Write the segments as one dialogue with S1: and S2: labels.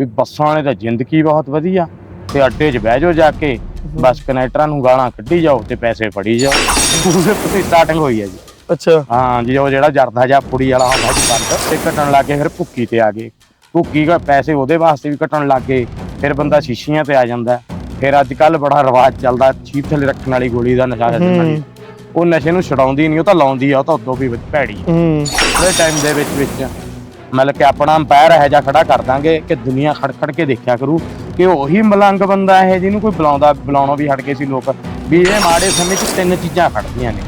S1: ਵੀ ਬੱਸਾਂ ਵਾਲੇ ਤਾਂ ਜ਼ਿੰਦਗੀ ਬਹੁਤ ਵਧੀਆ ਤੇ ਅੱਡੇ 'ਚ ਬਹਿ ਜਾਓ ਜਾ ਕੇ ਬਸ ਕਨੈਕਟਰਾਂ ਨੂੰ ਗਾਲਾਂ ਕੱਢੀ ਜਾਓ ਤੇ ਪੈਸੇ ਫੜੀ ਜਾਓ। ਤੇ ਸਟਾਰਟਿੰਗ ਹੋਈ ਹੈ ਜੀ।
S2: ਅੱਛਾ।
S1: ਹਾਂ ਜੀ ਉਹ ਜਿਹੜਾ ਜਰਦਾ ਜਾਂ ਪੁੜੀ ਵਾਲਾ ਹੁੰਦਾ ਜੀ ਬੰਦ ਤੇ ਕੱਟਣ ਲੱਗੇ ਫਿਰ ਭੁੱਕੀ ਤੇ ਆ ਗਏ। ਭੁੱਕੀ ਦਾ ਪੈਸੇ ਉਹਦੇ ਵਾਸਤੇ ਵੀ ਕੱਟਣ ਲੱਗੇ ਫਿਰ ਬੰਦਾ ਸ਼ੀਸ਼ੀਆਂ ਤੇ ਆ ਜਾਂਦਾ। ਫਿਰ ਅੱਜ ਕੱਲ ਬੜਾ ਰਿਵਾਜ ਚੱਲਦਾ ਛੀਪ ਥੱਲੇ ਰੱਖਣ ਵਾਲੀ ਗੋਲੀ ਦਾ ਨਸ਼ਾ ਚੱਲਣ ਵਾਲੀ। ਉਹ ਨਸ਼ੇ ਨੂੰ ਛਡਾਉਂਦੀ ਨਹੀਂ ਉਹ ਤਾਂ ਲਾਉਂਦੀ ਆ ਉਹ ਤਾਂ ਉਦੋਂ ਵੀ ਭੈੜੀ
S2: ਹੂੰ।
S1: ਉਹਦੇ ਟਾਈਮ ਦੇ ਵਿੱਚ ਵਿੱਚ ਮਤਲਬ ਕਿ ਆਪਣਾ ਅੰਪਾਇਰ ਇਹੋ ਜਿਹਾ ਖੜਾ ਕਰ ਦਾਂਗੇ ਕਿ ਦੁਨੀਆ ਖੜ ਖੜ ਕੇ ਦੇਖਿਆ ਕਰੂ ਕਿ ਉਹੀ ਮਲੰਗ ਬੰਦਾ ਹੈ ਜਿਹਨੂੰ ਕੋਈ ਬੁਲਾਉਂਦਾ ਬੁਲਾਉਣੋਂ ਵੀ ਹਟ ਗਏ ਸੀ ਲੋਕ। ਵੀ ਇਹ ਮਾੜੇ ਸਮੇਂ 'ਚ ਤਿੰਨ ਚੀਜ਼ਾਂ ਖੜਦੀਆਂ ਨੇ।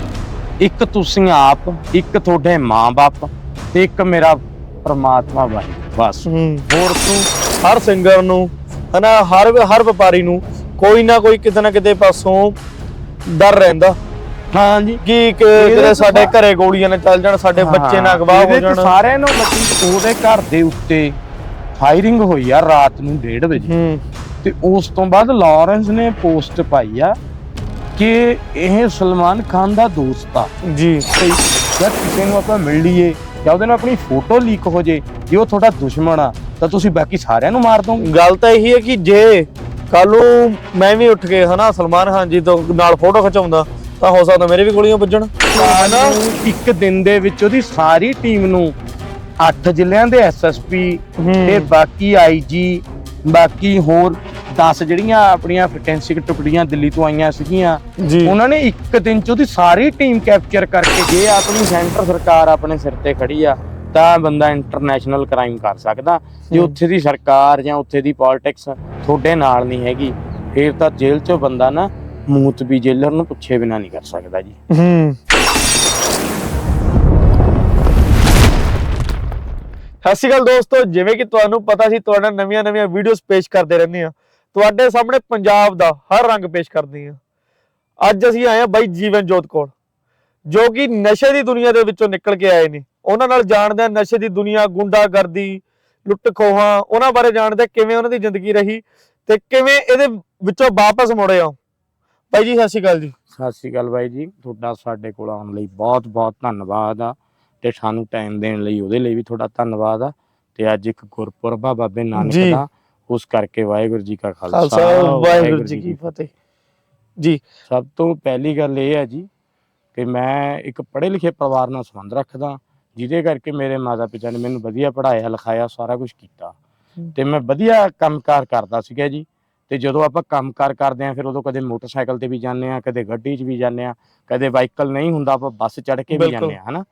S1: ਇੱਕ ਤੁਸੀਂ ਆਪ ਇੱਕ ਤੁਹਾਡੇ ਮਾਂ-ਬਾਪ ਤੇ ਇੱਕ ਮੇਰਾ ਪ੍ਰਮਾਤਮਾ ਭਾਈ ਬਸ। ਹੋਰ ਤੂੰ
S2: ਹਰ ਸਿੰਗਰ ਨੂੰ ਹਨਾ ਹਰ ਹਰ ਵਪਾਰੀ ਨੂੰ ਕੋਈ ਨਾ ਕੋਈ ਕਿਤੇ ਨਾ ਕਿਤੇ ਪਾਸੋਂ ਡਰ ਰਹਿੰਦਾ।
S1: ਹਾਂ ਜੀ
S2: ਕਿ ਕਿਤੇ ਸਾਡੇ ਘਰੇ ਗੋਲੀਆਂ ਨਾ ਚੱਲ ਜਾਣ ਸਾਡੇ ਬੱਚੇ ਨਾ ਅਗਵਾ ਹੋ
S1: ਇਹਦੇ 'ਚ
S2: ਜਾਣ।
S1: ਸਾਰਿਆਂ ਨੂੰ ਮਤਲਬ ਉਹਦੇ ਘਰ ਦੇ ਉੱਤੇ ਫਾਇਰਿੰਗ ਹੋਈ ਆ ਰਾਤ ਨੂੰ 1:30 ਵਜੇ।
S2: ਹੂੰ।
S1: ਤੇ ਉਸ ਤੋਂ ਬਾਅਦ ਲਾਰੈਂਸ ਨੇ ਪੋਸਟ ਪਾਈ ਆ ਕਿ ਇਹ ਸਲਮਾਨ ਖਾਨ ਦਾ ਦੋਸਤ ਆ।
S2: ਜੀ।
S1: ਤੇ ਜਦ ਕਿਸੇ ਨੂੰ ਆਪਾਂ ਮਿਲ ਲਈਏ ਜਾਂ ਉਹਦੇ ਨਾਲ ਆਪਣੀ ਫੋਟੋ ਲੀਕ ਹੋ ਜੇ ਜੇ ਉਹ ਤੁਹਾਡਾ ਦੁਸ਼ਮਣ ਆ ਤਾਂ ਤੁਸੀਂ ਬਾਕੀ ਸਾਰਿਆਂ ਨੂੰ ਮਾਰ ਦੋ
S2: ਗੱਲ ਤਾਂ ਇਹੀ ਹੈ ਕਿ ਜੇ ਕੱਲ ਨੂੰ ਮੈਂ ਵੀ ਉੱਠ ਕੇ ਹਨਾ ਸਲਮਾਨ ਖਾਨ ਜੀ ਤੋਂ ਨਾਲ ਫੋਟੋ ਖਿਚਾਉਂਦਾ ਤਾਂ ਹੋ ਸਕਦਾ ਮੇਰੇ ਵੀ ਗੋਲੀਆਂ ਵੱਜਣ ਹਨਾ
S1: ਇੱਕ ਦਿਨ ਦੇ ਵਿੱਚ ਉਹਦੀ ਸਾਰੀ ਟੀਮ ਨੂੰ 8 ਜ਼ਿਲ੍ਹਿਆਂ ਦੇ ਐਸਐਸਪੀ। ਤੇ ਬਾਕੀ ਆਈਜੀ ਬਾਕੀ ਹੋਰ 10 ਜਿਹੜੀਆਂ ਆਪਣੀਆਂ ਫੋਰੈਂਸਿਕ ਟੁਕੜੀਆਂ ਦਿੱਲੀ ਤੋਂ ਆਈਆਂ ਸੀਗੀਆਂ
S2: ਜੀ
S1: ਉਹਨਾਂ ਨੇ ਇੱਕ ਦਿਨ ਚ ਉਹਦੀ ਸਾਰੀ ਟੀਮ ਕੈਪਚਰ ਕਰਕੇ ਜੇ ਆਪਣੀ ਸੈਂਟਰ ਸਰਕਾਰ ਆਪਣੇ ਸਿਰ ਤੇ ਖੜੀ ਆ ਤਾਂ ਬੰਦਾ ਇੰਟਰਨੈਸ਼ਨਲ ਕ੍ਰਾਈਮ ਕਰ ਸਕਦਾ ਜੇ। ਉੱਥੇ ਦੀ ਸਰਕਾਰ ਜਾਂ ਉੱਥੇ ਦੀ ਪੋਲਿਟਿਕਸ ਤੁਹਾਡੇ ਨਾਲ ਨਹੀਂ ਹੈਗੀ ਫਿਰ ਤਾਂ ਜੇਲ੍ਹ ਚੋਂ ਬੰਦਾ ਨਾ ਮੂਤ ਵੀ ਜੇਲਰ ਨੂੰ ਪੁੱਛੇ ਬਿਨਾ ਨਹੀਂ ਕਰ ਸਕਦਾ ਜੀ।
S2: ਹੂੰ। ਸਤਿ ਸ਼੍ਰੀ ਅਕਾਲ ਦੋਸਤੋ, ਜਿਵੇਂ ਕਿ ਤੁਹਾਨੂੰ ਪਤਾ ਸੀ, ਤੁਹਾਡਾ ਨਵੀਆਂ ਨਵੀਆਂ ਵੀਡੀਓਜ਼ ਪੇਸ਼ ਕਰਦੇ ਰਹਿੰਦੇ ਆ ਤੁਹਾਡੇ ਸਾਹਮਣੇ ਪੰਜਾਬ ਦਾ ਹਰ ਰੰਗ ਪੇਸ਼ ਕਰਦੇ ਆ ਅੱਜ ਅਸੀਂ ਆਏ ਆ ਬਾਈ ਜੀਵਨ ਜੋਤ ਕੋਲ, ਜੋ ਕਿ ਨਸ਼ੇ ਦੀ ਦੁਨੀਆ ਦੇ ਵਿੱਚੋਂ ਨਿਕਲ ਕੇ ਆਏ ਨੇ। ਉਹਨਾਂ ਨਾਲ ਜਾਣਦੇ ਆ ਨਸ਼ੇ ਦੀ ਦੁਨੀਆ, ਗੁੰਡਾਗਰਦੀ ਲੁੱਟ ਖੋਹਾਂ ਉਹਨਾਂ ਬਾਰੇ ਜਾਣਦੇ ਕਿਵੇਂ ਉਹਨਾਂ ਦੀ ਜ਼ਿੰਦਗੀ ਰਹੀ ਤੇ ਕਿਵੇਂ ਇਹਦੇ ਵਿੱਚੋਂ ਵਾਪਸ ਮੁੜੇ ਆ ਬਾਈ ਜੀ ਸਤਿ ਸ਼੍ਰੀ ਅਕਾਲ ਜੀ।
S1: ਸਤਿ ਸ਼੍ਰੀ ਅਕਾਲ ਬਾਈ ਜੀ। ਤੁਹਾਡਾ ਸਾਡੇ ਕੋਲ ਆਉਣ ਲਈ ਬਹੁਤ ਬਹੁਤ ਧੰਨਵਾਦ ਆ ਤੇ ਸਾਨੂੰ ਟਾਈਮ ਦੇਣ ਲਈ ਉਹਦੇ ਲਈ ਵੀ ਤੁਹਾਡਾ ਧੰਨਵਾਦ ਆ ਤੇ ਅੱਜ ਇੱਕ ਗੁਰਪੁਰਬ ਆ ਬਾਬੇ ਨਾਨਕ। ਦਾ। ਉਸ ਕਰਕੇ ਵਾਹਿਗੁਰੂ ਜੀ ਕਾ ਖਾਲਸਾ
S2: ਵਾਹਿਗੁਰੂ ਜੀ ਕੀ ਫਤਿਹ। ਜੀ।
S1: ਸਭ ਤੋਂ ਪਹਿਲੀ ਗੱਲ ਇਹ ਹੈ ਜੀ ਕਿ ਮੈਂ ਇੱਕ ਪੜ੍ਹੇ ਲਿਖੇ ਪਰਿਵਾਰ ਨਾਲ ਸੰਬੰਧ ਰੱਖਦਾ ਜਿਹਦੇ ਕਰਕੇ ਮੇਰੇ ਮਾਤਾ ਪਿਤਾ ਨੇ ਮੈਨੂੰ ਵਧੀਆ ਪੜ੍ਹਾਇਆ ਲਿਖਾਇਆ ਸਾਰਾ ਕੁਝ ਕੀਤਾ। ਤੇ ਮੈਂ ਵਧੀਆ ਕੰਮਕਾਰ ਕਰਦਾ ਸੀਗਾ ਜੀ। ਤੇ ਜਦੋਂ ਆਪਾਂ ਕੰਮਕਾਰ ਕਰਦੇ ਆਂ ਫਿਰ ਉਦੋਂ ਕਦੇ ਮੋਟਰਸਾਈਕਲ ਤੇ ਵੀ ਜਾਂਦੇ ਆ ਕਦੇ ਗੱਡੀ 'ਚ ਵੀ ਜਾਂਦੇ ਆ ਕਦੇ ਵਾਹੀਕਲ ਨਹੀਂ ਹੁੰਦਾ ਆਪਾਂ ਬੱਸ ਚੜ੍ਹ ਕੇ ਵੀ
S2: ਬਿਲਕੁਲ।
S1: ਜਾਂਦੇ ਆ ਹਨਾ?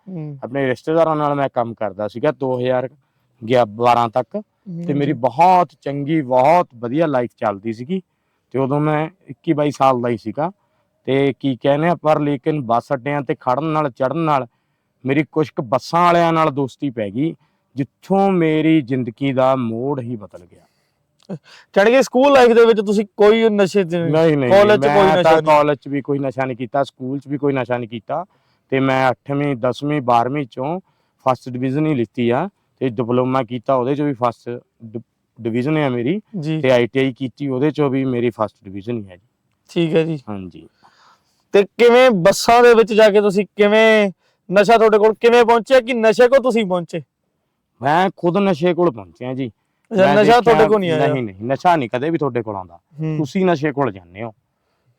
S1: ਆਪਣੇ ਰਿਸ਼ਤੇਦਾਰਾਂ ਨਾਲ ਮੈਂ ਕੰਮ ਕਰਦਾ ਸੀਗਾ 2012 ਤੱਕ ਤੇ ਮੇਰੀ ਬਹੁਤ ਚੰਗੀ ਬਹੁਤ ਵਧੀਆ ਲਾਈਫ ਚੱਲਦੀ ਸੀਗੀ ਤੇ ਉਦੋਂ ਮੈਂ 21 22 ਸਾਲ ਦਾ ਹੀ ਸੀਗਾ ਤੇ ਕੀ ਕਹਿੰਦੇ ਆ ਪਰ ਲੇਕਿਨ ਬੱਸ ਅੱਡਿਆਂ ਤੇ ਖੜਨ ਨਾਲ ਚੜਨ ਨਾਲ ਮੇਰੀ ਕੁਝ ਕੁ ਬੱਸਾਂ ਵਾਲਿਆਂ ਨਾਲ ਦੋਸਤੀ ਪੈ ਗਈ ਜਿੱਥੋਂ ਮੇਰੀ ਜ਼ਿੰਦਗੀ ਦਾ ਮੋੜ ਹੀ ਬਦਲ ਗਿਆ।
S2: ਕੇ ਸਕੂਲ ਲਾਈਫ ਦੇ ਵਿੱਚ ਤੁਸੀਂ ਕੋਈ ਨਸ਼ੇ
S1: ਨਹੀਂ ਨਹੀਂ
S2: ਕਾਲਜ 'ਚ ਕੋਈ ਨਸ਼ਾ ਨਹੀਂ?
S1: ਕਾਲਜ 'ਚ ਵੀ ਕੋਈ ਨਸ਼ਾ ਨਹੀਂ ਕੀਤਾ ਸਕੂਲ 'ਚ ਵੀ ਕੋਈ ਨਸ਼ਾ ਨਹੀਂ ਕੀਤਾ ਤੇ ਮੈਂ 8ਵੀਂ 10ਵੀਂ 12ਵੀਂ ਚੋਂ ਫਸਟ ਡਿਵੀਜ਼ਨ ਹੀ ਲਿੱਤੀ ਆ ਤੇ ਡਿਪਲੋਮਾ ਕੀਤਾ ਉਹਦੇ 'ਚ ਵੀ ਫਸਟ ਡਿਵੀਜ਼ਨ ਹੈ ਮੇਰੀ ਤੇ ਆਈਟੀਆਈ ਕੀਤੀ ਉਹਦੇ 'ਚੋਂ ਵੀ ਮੇਰੀ ਫਸਟ ਡਿਵੀਜ਼ਨ ਹੀ ਹੈ ਜੀ।
S2: ਠੀਕ ਹੈ ਜੀ।
S1: ਹਾਂਜੀ।
S2: ਤੇ ਕਿਵੇਂ ਬੱਸਾਂ ਦੇ ਵਿੱਚ ਜਾ ਕੇ ਤੁਸੀਂ ਕਿਵੇਂ ਨਸ਼ਾ ਤੁਹਾਡੇ ਕੋਲ ਕਿਵੇਂ ਪਹੁੰਚਿਆ ਕਿ ਨਸ਼ੇ ਕੋ ਤੁਸੀਂ ਪਹੁੰਚੇ?
S1: ਮੈਂ ਖੁਦ ਨਸ਼ੇ ਕੋਲ ਪਹੁੰਚਿਆ ਜੀ।
S2: ਅੱਛਾ,
S1: ਮੈਂ
S2: ਨਸ਼ਾ
S1: ਦੇਖਿਆ-
S2: ਤੁਹਾਡੇ ਕੋਲ ਨਹੀਂ ਆਇਆ।
S1: ਨਹੀਂ ਨਹੀਂ ਨਸ਼ਾ ਨਹੀਂ ਕਦੇ ਵੀ ਤੁਹਾਡੇ ਕੋਲ ਆਉਂਦਾ।
S2: ਹੂੰ,
S1: ਤੁਸੀਂ ਨਸ਼ੇ ਕੋਲ ਜਾਂਦੇ ਹੋ।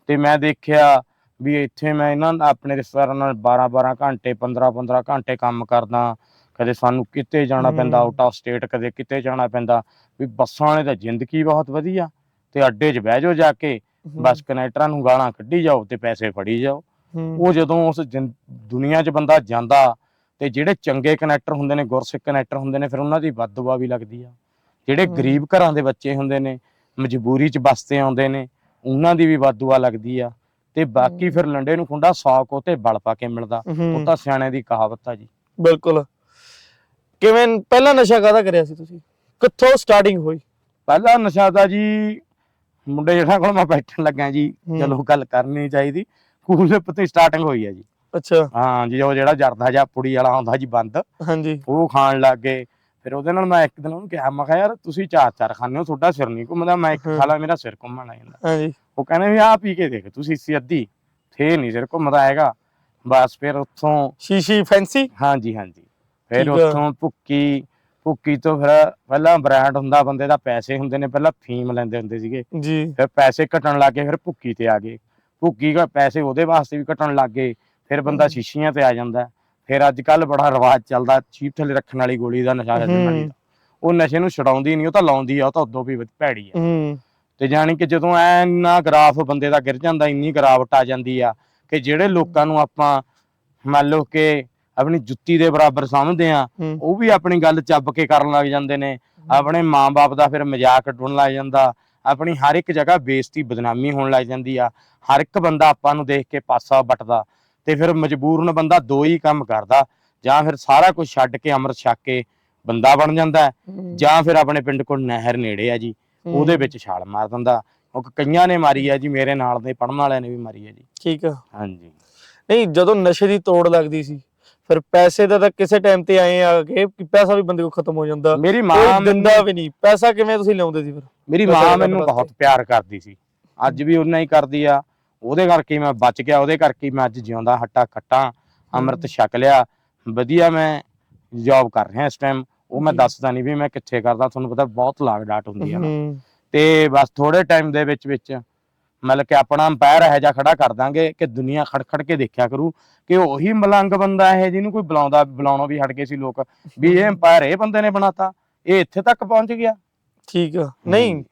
S1: ਤੇ ਮੈਂ ਦੇਖਿਆ ਵੀ ਇੱਥੇ ਮੈਂ ਇਹਨਾਂ ਨਾਲ ਆਪਣੇ ਰਿਸ਼ਤੇਦਾਰਾਂ ਨਾਲ 12 12 ਘੰਟੇ 15 15 ਘੰਟੇ ਕੰਮ ਕਰਦਾ। ਕਦੇ ਸਾਨੂੰ ਕਿਤੇ ਜਾਣਾ ਪੈਂਦਾ
S2: ਹਮ।
S1: ਆਊਟ ਆਫ ਸਟੇਟ ਕਦੇ ਕਿਤੇ ਜਾਣਾ ਪੈਂਦਾ। ਵੀ ਬੱਸਾਂ ਵਾਲੇ ਤਾਂ ਜ਼ਿੰਦਗੀ ਬਹੁਤ ਵਧੀਆ। ਤੇ ਅੱਡੇ 'ਚ ਬਹਿ ਜਾਓ ਜਾ ਕੇ ਬਸ ਕਨੈਕਟਰਾਂ ਨੂੰ ਗਾਲਾਂ ਕੱਢੀ ਜਾਓ ਤੇ ਪੈਸੇ ਫੜੀ ਜਾਓ।
S2: ਹੂੰ,
S1: ਉਹ ਜਦੋਂ ਉਸ ਜਿੰ- ਦੁਨੀਆ 'ਚ ਬੰਦਾ ਜਾਂਦਾ ਤੇ ਜਿਹੜੇ ਚੰਗੇ ਕਨੈਕਟਰ ਹੁੰਦੇ ਨੇ ਗੁਰਸਿੱਖ ਕਨੈਕਟਰ ਹੁੰਦੇ ਨੇ ਫਿਰ ਉਹਨਾਂ ਦੀ ਬਦਦੁਆ ਵੀ ਲੱਗਦੀ ਆ। ਜਿਹੜੇ। ਗਰੀਬ ਘਰਾਂ ਦੇ ਬੱਚੇ ਹੁੰਦੇ ਨੇ ਮਜਬੂਰੀ 'ਚ ਬਸਤੇ ਆਉਂਦੇ ਨੇ ਉਹਨਾਂ ਦੀ ਵੀ ਬਦਦੁਆ ਲੱਗਦੀ ਆ ਤੇ ਬਾਕੀ। ਫਿਰ ਲੰਡੇ ਨੂੰ ਖੁੰਡਾ 100 ਕੋ ਤੇ ਬਲ ਪਾ ਕੇ ਮਿਲਦਾ ਉਹ ਤਾਂ ਸਿਆਣਿਆਂ ਦੀ ਕਹਾਵਤ ਆ ਜੀ।
S2: ਬਿਲਕੁਲ। ਕਿਵੇਂ ਪਹਿਲਾ ਨਸ਼ਾ ਕਾਹਦਾ ਕਰਿਆ ਸੀ ਤੁਸੀਂ? ਕਿੱਥੋਂ ਸਟਾਰਟਿੰਗ ਹੋਈ?
S1: ਪਹਿਲਾ ਨਸ਼ਾ ਤਾਂ ਜੀ ਮੁੰਡੇ ਜਿਹੜਾ ਕੋਲ ਮੈਂ ਬੈਠਣ ਲੱਗਾ ਜੀ। ਚਲੋ ਗੱਲ ਕਰਨੀ ਚਾਹੀਦੀ ਸਕੂਲ ਦੇ ਪਤੀ ਸਟਾਰਟਿੰਗ ਹੋਈ ਆ ਜੀ।
S2: ਅੱਛਾ।
S1: ਹਾਂ ਜੀ ਉਹ ਜਿਹੜਾ ਜਰਦਾ ਜਾਂ ਪੁੜੀ ਵਾਲਾ ਹੁੰਦਾ ਜੀ ਬੰਦ
S2: ਹਾਂਜੀ।
S1: ਉਹ ਖਾਣ ਲੱਗ ਗਏ। ਫਿਰ ਉਹਦੇ ਨਾਲ ਮੈਂ ਇੱਕ ਦਿਨ ਉਹਨੂੰ ਕਿਹਾ ਮੈਂ ਕਿਹਾ ਯਾਰ ਤੁਸੀਂ ਚਾਰ ਚਾਰ ਖਾਂਦੇ ਹੋ ਤੁਹਾਡਾ ਸਿਰ ਨਹੀਂ ਘੁੰਮਦਾ। ਮੈਂ ਇੱਕ। ਖਾ ਲਾ ਮੇਰਾ ਸਿਰ ਘੁੰਮਣ ਲੱਗ ਜਾਂਦਾ।
S2: ਹਾਂਜੀ।
S1: ਉਹ ਕਹਿੰਦੇ ਵੀ ਆਹ ਪੀ ਕੇ ਦੇਖ ਤੁਸੀਂ ਸੀ ਅੱਧੀ ਥੇ ਨਹੀਂ ਸਿਰ ਘੁੰਮਦਾ ਹੈਗਾ। ਬਸ ਫਿਰ ਉੱਥੋਂ
S2: ਸ਼ੀਸ਼ੀ ਫੈਂਸੀ?
S1: ਹਾਂਜੀ ਹਾਂਜੀ। ਫਿਰ। ਉੱਥੋਂ ਭੁੱਕੀ ਭੁੱਕੀ ਤੋਂ ਫਿਰ ਪਹਿਲਾਂ ਬ੍ਰਾਂਡ ਹੁੰਦਾ ਬੰਦੇ ਦਾ ਪੈਸੇ ਹੁੰਦੇ ਨੇ ਪਹਿਲਾਂ ਫੀਮ ਲੈਂਦੇ ਹੁੰਦੇ ਸੀਗੇ।
S2: ਜੀ।
S1: ਫਿਰ ਪੈਸੇ ਘਟਣ ਲੱਗੇ ਫਿਰ ਭੁੱਕੀ ਤੇ ਆ ਗਏ। ਭੁੱਕੀ ਦਾ ਪੈਸੇ ਉਹਦੇ ਵਾਸਤੇ ਵੀ ਘਟਣ ਲੱਗ ਗਏ ਫਿਰ ਬੰਦਾ। ਸ਼ੀਸ਼ੀਆਂ ਤੇ ਆ ਜਾਂਦਾ। ਫਿਰ ਅੱਜ ਕੱਲ ਬੜਾ ਰਿਵਾਜ ਚੱਲਦਾ ਚੀਪ ਥੱਲੇ ਰੱਖਣ ਵਾਲੀ ਗੋਲੀ ਦਾ ਨਸ਼ਾ ਛੱਡਣ ਵਾਲੀ। ਦਾ। ਉਹ ਨਸ਼ੇ ਨੂੰ ਛਡਾਉਂਦੀ ਨਹੀਂ ਉਹ ਤਾਂ ਲਾਉਂਦੀ ਆ ਉਹ ਤਾਂ ਉਦੋਂ ਵੀ ਭੈੜੀ ਆ।
S2: ਹੂੰ।
S1: ਤੇ ਜਾਣੀ ਕਿ ਜਦੋਂ ਐਨਾ ਗ੍ਰਾਫ ਬੰਦੇ ਦਾ ਗਿਰ ਜਾਂਦਾ ਇੰਨੀ ਗਿਰਾਵਟ ਆ ਜਾਂਦੀ ਆ ਕਿ ਜਿਹੜੇ ਲੋਕਾਂ ਨੂੰ ਆਪਾਂ ਮੰਨ ਲਓ ਕਿ ਆਪਣੀ ਜੁੱਤੀ ਦੇ ਬਰਾਬਰ ਸਮਝਦੇ ਆ
S2: ਹੂੰ।
S1: ਉਹ ਵੀ ਆਪਣੀ ਗੱਲ ਚੱਬ ਕੇ ਕਰਨ ਲੱਗ ਜਾਂਦੇ ਨੇ। ਆਪਣੇ ਮਾਂ-ਬਾਪ ਦਾ ਫਿਰ ਮਜ਼ਾਕ ਉਡਾਉਣ ਲੱਗ ਜਾਂਦਾ। ਆਪਣੀ ਹਰ ਇੱਕ ਜਗ੍ਹਾ ਬੇਇੱਜ਼ਤੀ ਬਦਨਾਮੀ ਹੋਣ ਲੱਗ ਜਾਂਦੀ ਆ। ਹਰ ਇੱਕ ਬੰਦਾ ਆਪਾਂ ਨੂੰ ਦੇਖ ਕੇ ਪਾਸਾ ਵੱਟਦਾ। ਤੇ ਫਿਰ ਮਜਬੂਰਨ ਬੰਦਾ ਦੋ ਹੀ ਕੰਮ ਕਰਦਾ ਜਾਂ ਫਿਰ ਸਾਰਾ ਕੁਝ ਛੱਡ ਕੇ ਅੰਮ੍ਰਿਤ ਛਕ ਕੇ ਬੰਦਾ ਬਣ ਜਾਂਦਾ ਜਾਂ ਫਿਰ ਆਪਣੇ ਪਿੰਡ ਕੋਲ ਨਹਿਰ ਨੇੜੇ ਆ ਜੀ ਉਹਦੇ ਵਿੱਚ ਛਾਲ ਮਾਰ ਦਿੰਦਾ। ਉਹ ਕਈਆਂ ਨੇ ਮਾਰੀ ਆ ਜੀ ਮੇਰੇ ਨਾਲ ਦੇ ਪੜਨ ਵਾਲਿਆਂ ਨੇ ਵੀ ਮਾਰੀ ਆ ਜੀ।
S2: ਠੀਕ ਆ।
S1: ਹਾਂਜੀ।
S2: ਨਹੀਂ ਜਦੋਂ ਨਸ਼ੇ ਦੀ ਤੋੜ ਲੱਗਦੀ ਸੀ ਫਿਰ ਪੈਸੇ ਦਾ ਤਾਂ ਕਿਸੇ ਟਾਈਮ ਤੇ ਆਏ ਆ ਕਿ ਕਿ ਪੈਸਾ ਵੀ ਬੰਦੇ ਕੋਲ ਖਤਮ ਹੋ ਜਾਂਦਾ।
S1: ਮੇਰੀ ਮਾਂ
S2: ਦਿੰਦਾ ਵੀ ਨਹੀਂ। ਪੈਸਾ ਕਿਵੇਂ ਤੁਸੀਂ ਲਿਆਉਂਦੇ ਸੀ ਫਿਰ?
S1: ਮੇਰੀ ਮਾਂ ਮੈਨੂੰ। ਬਹੁਤ ਪਿਆਰ ਕਰਦੀ ਸੀ। ਅੱਜ ਵੀ ਉਹਨਾਂ ਹੀ ਕਰਦੀ ਆ। ਉਹਦੇ ਕਰਕੇ ਮੈਂ ਬਚ ਗਿਆ ਉਹਦੇ ਕਰਕੇ ਮੈਂ ਅੱਜ ਜਿਉਂਦਾ ਹੱਟਾ ਖੱਟਾ ਅੰਮ੍ਰਿਤ ਛਕ ਲਿਆ। ਵਧੀਆ ਮੈਂ ਜੌਬ ਕਰ ਰਿਹਾ ਇਸ ਟਾਈਮ ਉਹ ਮੈਂ
S2: ਜੀ।
S1: ਦੱਸਦਾ ਨਹੀਂ ਵੀ ਮੈਂ ਕਿੱਥੇ ਕਰਦਾ ਤੁਹਾਨੂੰ ਪਤਾ ਬਹੁਤ ਲਾਗ ਡਾਟ ਹੁੰਦੀ ਆ ਤੇ ਬਸ ਥੋੜੇ ਟਾਈਮ ਦੇ ਵਿੱਚ ਵਿੱਚ ਮਤਲਬ ਕਿ ਆਪਣਾ ਅੰਪਾਇਰ ਇਹੋ ਜਿਹਾ ਖੜਾ ਕਰ ਦਾਂਗੇ ਕਿ ਦੁਨੀਆ ਖੜ ਖੜ ਕੇ ਦੇਖਿਆ ਕਰੂ। ਕਿ ਉਹੀ ਮਲੰਗ ਬੰਦਾ ਹੈ ਜਿਹਨੂੰ ਕੋਈ ਬੁਲਾਉਂਦਾ ਬੁਲਾਉਣੋਂ ਵੀ ਹਟ ਗਏ ਸੀ ਲੋਕ। ਵੀ ਇਹ ਅੰਪਾਇਰ ਇਹ ਬੰਦੇ ਨੇ ਬਣਾਤਾ ਇਹ ਇੱਥੇ ਤੱਕ ਪਹੁੰਚ ਗਿਆ।
S2: ਠੀਕ ਆ। ਨਹੀਂ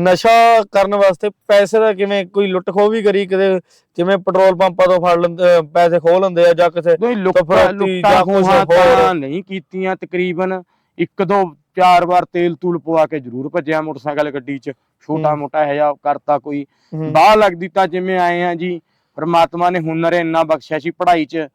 S2: ਨਸ਼ਾ ਕਰਨ ਵਾਸਤੇ ਪੈਸੇ ਦਾ ਕਿਵੇਂ ਕੋਈ ਲੁੱਟ ਖੋਹ ਵੀ ਕਰੀ ਕਿਤੇ ਜਿਵੇਂ ਪੈਟਰੋਲ ਪੰਪਾਂ ਤੋਂ ਫੜ ਲੈਂਦੇ ਪੈਸੇ ਖੋਹ ਲੈਂਦੇ ਆ ਜਾਂ ਕਿਸੇ
S1: ਨਹੀਂ ਲੁੱਟਾਂ ਖੋਹਾਂ ਨਹੀਂ ਕੀਤੀਆਂ ਤਕਰੀਬਨ ਇੱਕ ਦੋ ਚਾਰ ਵਾਰ ਤੇਲ ਤੂਲ ਪਵਾ ਕੇ ਜ਼ਰੂਰ ਭੱਜਿਆ ਮੋਟਰਸਾਈਕਲ ਗੱਡੀ 'ਚ। ਛੋਟਾ। ਮੋਟਾ ਹੈ ਜਾਂ ਕਰਤਾ ਕੋਈ।
S2: ਹੂੰ,
S1: ਲੱਗਦੀ ਤਾਂ ਜਿਵੇਂ ਆਏ ਆ ਜੀ ਪਰਮਾਤਮਾ ਨੇ ਹੁਨਰ ਇੰਨਾ ਬਖਸ਼ਿਆ ਸੀ ਪੜ੍ਹਾਈ 'ਚ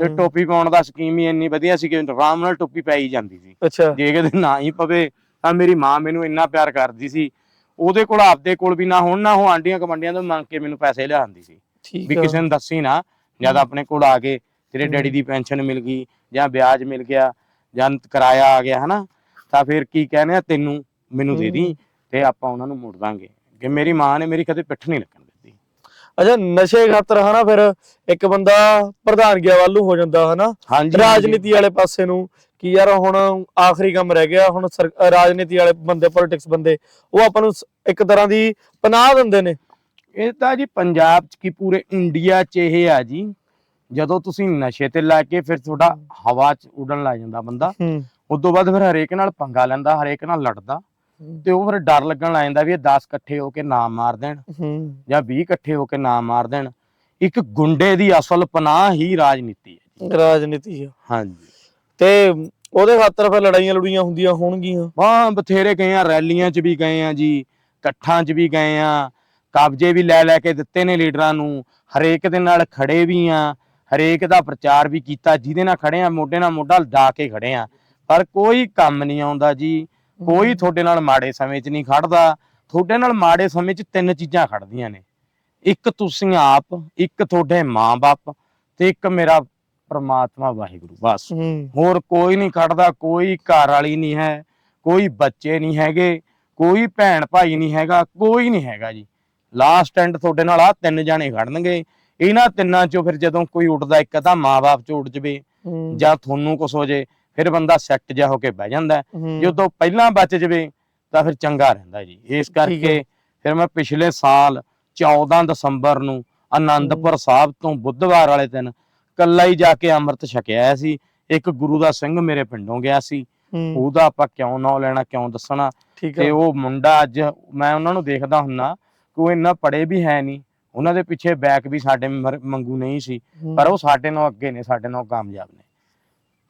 S1: ਤੇ ਟੋਪੀ ਪਾਉਣ ਦਾ ਸਕੀਮ ਹੀ ਇੰਨੀ ਵਧੀਆ ਸੀ ਕਿ ਆਰਾਮ ਨਾਲ ਟੋਪੀ ਪਾਈ ਜਾਂਦੀ ਸੀ। ਜੇ ਕਿਤੇ ਨਾ ਹੀ ਪਵੇ ਤਾਂ ਮੇਰੀ ਮਾਂ ਮੈਨੂੰ ਇੰਨਾ ਪਿਆਰ ਕਰਦੀ ਸੀ ਉਹਦੇ ਕੋਲ ਆਪਦੇ ਕੋਲ ਵੀ ਨਾ ਹੋਣ ਨਾ ਉਹ ਆਂਡੀਆਂ ਕਮੰਡੀਆਂ ਤੋਂ ਮੰਗ ਕੇ ਮੈਨੂੰ ਪੈਸੇ ਲਿਆਉਂਦੀ ਸੀ ਵੀ ਕਿਸੇ ਨੂੰ ਦੱਸੀ ਨਾ ਜਦ। ਆਪਣੇ ਕੋਲ ਆ ਗਏ ਤੇਰੇ। ਡੈਡੀ ਦੀ ਪੈਨਸ਼ਨ ਮਿਲ ਗਈ ਜਾਂ ਵਿਆਜ ਮਿਲ ਗਿਆ ਜਾਂ ਕਿਰਾਇਆ ਆ ਗਿਆ ਹਨਾ ਤਾਂ ਫਿਰ ਕੀ ਕਹਿੰਦੇ ਆ ਤੈਨੂੰ ਮੈਨੂੰ ਦੇ ਦੀ। ਤੇ ਆਪਾਂ ਉਹਨਾਂ ਨੂੰ ਮੋੜ ਦਾਂਗੇ ਕਿ ਮੇਰੀ ਮਾਂ ਨੇ ਮੇਰੀ ਕਦੇ ਪਿੱਠ ਨਹੀਂ ਲੱਗਣ
S2: ਅੱਛਾ ਨਸ਼ੇ ਖਾਤਰ ਹਨਾ ਫਿਰ ਇੱਕ ਬੰਦਾ ਪ੍ਰਧਾਨਗੀਆਂ ਵੱਲ ਹੋ ਜਾਂਦਾ ਹਨਾ। ਰਾਜਨੀਤੀ ਵਾਲੇ ਪਾਸੇ ਨੂੰ ਕਿ ਯਾਰ ਹੁਣ ਆਖਰੀ ਕੰਮ ਰਹਿ ਗਿਆ ਹੁਣ ਰਾਜਨੀਤੀ ਵਾਲੇ ਬੰਦੇ ਪੋਲਿਟਿਕਸ ਬੰਦੇ ਉਹ ਆਪਾਂ ਨੂੰ ਇੱਕ ਤਰ੍ਹਾਂ ਦੀ ਪਨਾਹ ਦਿੰਦੇ ਨੇ।
S1: ਇਹ ਤਾਂ ਜੀ ਪੰਜਾਬ ਚ ਕੀ ਪੂਰੇ ਇੰਡੀਆ ਚ ਇਹ ਆ ਜੀ। ਜਦੋਂ ਤੁਸੀਂ ਨਸ਼ੇ ਤੇ ਲਾ ਕੇ ਫਿਰ ਤੁਹਾਡਾ ਹਵਾ ਚ ਉੱਡਣ ਲੱਗ ਜਾਂਦਾ ਬੰਦਾ। ਉਸ ਤੋਂ ਬਾਅਦ ਫਿਰ ਹਰੇਕ ਨਾਲ ਪੰਗਾ ਲੈਂਦਾ ਹਰੇਕ ਨਾਲ ਲੜਦਾ। ਤੇ ਉਹ ਫਿਰ ਡਰ ਲੱਗਣ ਲੱਗ ਜਾਂਦਾ ਵੀ ਇਹ 10 ਇਕੱਠੇ ਹੋ ਕੇ ਨਾ ਮਾਰ ਦੇਣ
S2: ਹੂੰ।
S1: ਜਾਂ 20 ਇਕੱਠੇ ਹੋ ਕੇ ਨਾ ਮਾਰ ਦੇਣ। ਇੱਕ ਗੁੰਡੇ ਦੀ ਅਸਲ ਪਨਾਹ ਹੀ ਰਾਜਨੀਤੀ ਹੈ
S2: ਰਾਜਨੀਤੀ ਆ।
S1: ਹਾਂਜੀ।
S2: ਤੇ ਉਹਦੇ ਖਾਤਰ ਫਿਰ ਲੜਾਈਆਂ ਲੜੂਈਆਂ ਹੁੰਦੀਆਂ ਹੋਣਗੀਆਂ।
S1: ਹਾਂ ਬਥੇਰੇ ਗਏ ਆ ਰੈਲੀਆਂ 'ਚ ਵੀ ਗਏ ਆ ਜੀ ਇਕੱਠਾਂ 'ਚ ਵੀ ਗਏ ਆ ਕਬਜ਼ੇ ਵੀ ਲੈ ਲੈ ਕੇ ਦਿੱਤੇ ਨੇ ਲੀਡਰਾਂ ਨੂੰ। ਹਰੇਕ ਦੇ ਨਾਲ ਖੜੇ ਵੀ ਆ ਹਰੇਕ ਦਾ ਪ੍ਰਚਾਰ ਵੀ ਕੀਤਾ ਜਿਹਦੇ ਨਾਲ ਖੜੇ ਆ ਮੋਢੇ ਨਾਲ ਮੋਢਾ ਲਾ ਕੇ ਖੜੇ ਆ। ਪਰ ਕੋਈ ਕੰਮ ਨਹੀਂ ਆਉਂਦਾ ਜੀ। ਕੋਈ ਤੁਹਾਡੇ ਨਾਲ ਮਾੜੇ ਸਮੇਂ 'ਚ ਨਹੀਂ ਖੜਦਾ। ਤੁਹਾਡੇ ਨਾਲ ਮਾੜੇ ਸਮੇਂ 'ਚ ਤਿੰਨ ਚੀਜ਼ਾਂ ਖੜਦੀਆਂ ਨੇ। ਇੱਕ ਤੁਸੀਂ ਆਪ ਇੱਕ ਤੁਹਾਡੇ ਮਾਂ-ਬਾਪ ਤੇ ਇੱਕ ਮੇਰਾ ਪ੍ਰਮਾਤਮਾ ਵਾਹਿਗੁਰੂ ਬਸ। ਹੋਰ ਕੋਈ ਨਹੀਂ ਖੜਦਾ ਕੋਈ ਘਰ ਵਾਲੀ ਨਹੀਂ ਹੈ ਕੋਈ ਬੱਚੇ ਨਹੀਂ ਹੈਗੇ ਕੋਈ ਭੈਣ ਭਾਈ ਨਹੀਂ ਹੈਗਾ ਕੋਈ ਨਹੀਂ ਹੈਗਾ ਜੀ। ਲਾਸਟ ਐਂਡ ਤੁਹਾਡੇ ਨਾਲ ਆ ਤਿੰਨ ਜਾਣੇ ਖੜਨਗੇ। ਇਹਨਾਂ ਤਿੰਨਾਂ ਚੋਂ ਫਿਰ ਜਦੋਂ ਕੋਈ ਉੱਡਦਾ ਇੱਕ ਤਾਂ ਮਾਂ-ਬਾਪ ਚ ਉੱਡ ਜਵੇ ਜਾਂ ਤੁਹਾਨੂੰ ਕੁਛ ਹੋ ਜੇ। ਫਿਰ ਬੰਦਾ ਸੈੱਟ ਜਿਹਾ ਹੋ ਕੇ ਬਹਿ ਜਾਂਦਾ ਜਦੋਂ ਪਹਿਲਾਂ ਬਚ ਜਵੇ ਤਾਂ ਫਿਰ ਚੰਗਾ ਰਹਿੰਦਾ ਜੀ। ਇਸ। ਕਰਕੇ ਫਿਰ ਮੈਂ ਪਿਛਲੇ ਸਾਲ 14 ਦਸੰਬਰ ਨੂੰ ਆਨੰਦਪੁਰ ਸਾਹਿਬ ਤੋਂ ਬੁੱਧਵਾਰ ਵਾਲੇ ਦਿਨ ਕੱਲਾ ਹੀ ਜਾ ਕੇ ਅੰਮ੍ਰਿਤ ਛਕਿਆ ਸੀ। ਇੱਕ ਗੁਰੂ ਦਾ ਸਿੰਘ ਮੇਰੇ ਪਿੰਡੋਂ ਗਿਆ ਸੀ। ਉਹਦਾ ਆਪਾਂ ਕਿਉਂ ਨਾਂ ਲੈਣਾ ਕਿਉਂ ਦੱਸਣਾ? ਤੇ ਉਹ ਮੁੰਡਾ ਅੱਜ ਮੈਂ ਉਹਨਾਂ ਨੂੰ ਦੇਖਦਾ ਹੁੰਨਾ ਕਿ ਉਹ ਇੰਨਾ ਪੜੇ ਵੀ ਹੈ ਨਹੀਂ। ਉਹਨਾਂ ਦੇ ਪਿੱਛੇ ਬੈਕ ਵੀ ਸਾਡੇ ਮੰਗੂ ਨਹੀਂ ਸੀ। ਪਰ ਉਹ ਸਾਡੇ ਨਾਲ ਅੱਗੇ ਨੇ ਸਾਡੇ ਨਾਲ ਕਾਮਯਾਬ ਨੇ।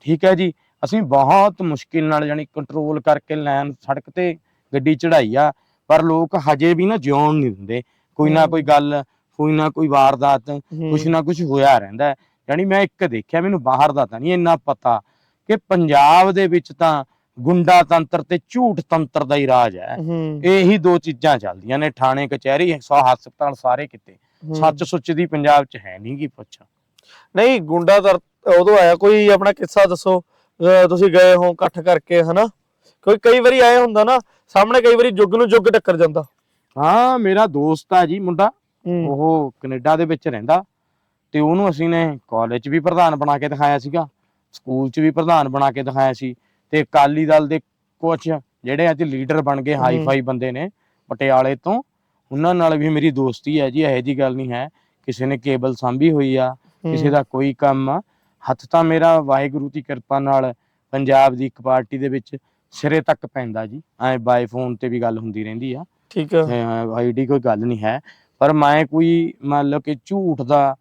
S1: ਠੀਕ ਹੈ ਜੀ? ਅਸੀਂ ਬਹੁਤ ਮੁਸ਼ਕਿਲ ਨਾਲ ਜਾਨੀ ਕੰਟਰੋਲ ਕਰਕੇ ਲੈਨ ਸੜਕ ਤੇ ਗੱਡੀ ਚੜਾਈ ਆ ਪਰ ਲੋਕ ਹਜੇ ਵੀ ਨਾ ਜਿਉਣ ਨਹੀਂ ਦਿੰਦੇ। ਕੋਈ ਨਾ। ਕੋਈ ਗੱਲ ਕੋਈ ਨਾ ਕੋਈ ਵਾਰਦਾਤ ਕੁਛ ਨਾ ਕੁਛ ਹੋਇਆ ਰਹਿੰਦਾ। ਹੈ ਯਾਨੀ ਮੈਂ ਇੱਕ ਦੇਖਿਆ ਮੈਨੂੰ ਬਾਹਰ ਦਾ ਤਾਂ ਨਹੀਂ ਇੰਨਾ ਪਤਾ ਕਿ ਪੰਜਾਬ ਦੇ ਵਿੱਚ ਤਾਂ ਗੁੰਡਾ ਤੰਤਰ ਤੇ ਝੂਠ ਤੰਤਰ ਦਾ ਹੀ ਰਾਜ ਹੈ।
S2: ਹੂੰ,
S1: ਇਹੀ ਦੋ ਚੀਜ਼ਾਂ ਚੱਲਦੀਆਂ ਨੇ ਥਾਣੇ ਕਚਹਿਰੀ ਸੌ ਹਸਪਤਾਲ ਸਾਰੇ ਕਿਤੇ।
S2: ਹੂੰ।
S1: ਸੱਚ ਸੁੱਚ ਦੀ ਪੰਜਾਬ 'ਚ ਹੈ ਨਹੀਂ ਗੀ ਪੁੱਛ।
S2: ਨਹੀਂ ਗੁੰਡਾ ਦਰ ਉਦੋਂ ਆਇਆ ਕੋਈ ਆਪਣਾ ਕਿੱਸਾ ਦੱਸੋ? ਤੁਸੀਂ ਗਏ ਹੋ ਇਕੱਠ ਕਰਕੇ ਹਨਾ? ਕੋਈ ਕਈ ਵਾਰੀ ਆਏ ਹੁੰਦਾ ਨਾ ਸਾਹਮਣੇ ਕਈ ਵਾਰੀ ਜੁਗ ਨੂੰ ਜੁਗ ਟੱਕਰ ਜਾਂਦਾ।
S1: ਹਾਂ ਮੇਰਾ ਦੋਸਤ ਆ ਜੀ ਮੁੰਡਾ ਉਹ ਕੈਨੇਡਾ ਦੇ ਵਿੱਚ ਰਹਿੰਦਾ। ਤੇ ਉਹਨੂੰ ਅਸੀਂ ਨੇ ਕਾਲਜ 'ਚ ਵੀ ਪ੍ਰਧਾਨ ਬਣਾ ਕੇ ਦਿਖਾਇਆ ਸੀਗਾ ਸਕੂਲ 'ਚ ਵੀ ਪ੍ਰਧਾਨ ਬਣਾ ਕੇ ਦਿਖਾਇਆ ਸੀ। ਤੇ ਅਕਾਲੀ ਦਲ ਦੇ ਕੁਝ ਜਿਹੜੇ ਅੱਜ ਲੀਡਰ ਬਣ ਗਏ ਹਾਈ ਫਾਈ ਬੰਦੇ ਨੇ ਪਟਿਆਲੇ ਤੋਂ ਉਹਨਾਂ ਨਾਲ ਵੀ ਮੇਰੀ ਦੋਸਤੀ ਹੈ ਜੀ ਇਹੋ ਜੀ ਗੱਲ ਨਹੀਂ ਹੈ। ਕਿਸੇ ਨੇ ਕੇਬਲ ਸਾਂਭੀ ਹੋਈ ਆ ਕਿਸੇ ਦਾ ਕੋਈ ਕੰਮ ਆ ਹੱਥ ਤਾਂ ਮੇਰਾ ਵਾਹਿਗੁਰੂ ਦੀ ਕਿਰਪਾ ਨਾਲ ਪੰਜਾਬ ਦੀ ਇੱਕ ਪਾਰਟੀ ਦੇ ਵਿੱਚ ਸਿਰੇ ਤੱਕ ਪੈਂਦਾ ਜੀ। ਐ ਬਾਈ ਫੋਨ ਤੇ ਵੀ ਗੱਲ ਹੁੰਦੀ ਰਹਿੰਦੀ ਆ।
S2: ਠੀਕ ਆ।
S1: ਆਈਡੀ ਕੋਈ ਗੱਲ ਨਹੀਂ ਹੈ। ਪਰ ਮੈਂ ਕੋਈ ਮੰਨ ਲਓ ਕਿ ਝੂਠ ਦਾ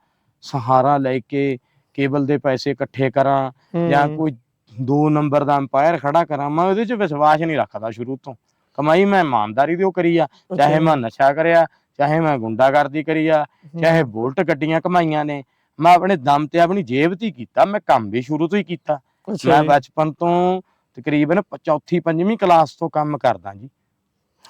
S1: ਸਹਾਰਾ ਲੈ ਕੇ ਕੇਬਲ ਦੇ ਪੈਸੇ ਇਕੱਠੇ ਕਰਾਂ ਜਾਂ
S2: ਹੂੰ,
S1: ਕੋਈ ਦੋ ਨੰਬਰ ਦਾ ਅੰਪਾਇਰ ਖੜਾ ਕਰਾਂ ਮੈਂ ਉਹਦੇ 'ਚ ਵਿਸ਼ਵਾਸ ਨਹੀਂ ਰੱਖਦਾ ਸ਼ੁਰੂ ਤੋਂ। ਕਮਾਈ ਮੈਂ ਇਮਾਨਦਾਰੀ ਦੀ ਉਹ ਕਰੀ ਆ। ਚਾਹੇ ਮੈਂ ਨਸ਼ਾ ਕਰਿਆ ਚਾਹੇ ਮੈਂ ਗੁੰਡਾਗਰਦੀ ਕਰੀ ਆ ਚਾਹੇ ਬੁਲਟ ਗੱਡੀਆਂ ਕਮਾਈਆਂ ਨੇ ਮੈਂ ਆਪਣੇ ਦਮ ਤੇ ਆਪਣੀ ਜੇਬ ਤੇ ਹੀ ਕੀਤਾ ਮੈਂ ਕੰਮ ਵੀ ਸ਼ੁਰੂ ਤੋਂ ਹੀ ਕੀਤਾ। ਮੈਂ। ਬਚਪਨ ਤੋਂ ਤਕਰੀਬਨ ਚੌਥੀ ਪੰਜਵੀਂ ਕਲਾਸ ਤੋਂ ਕੰਮ ਕਰਦਾ ਜੀ।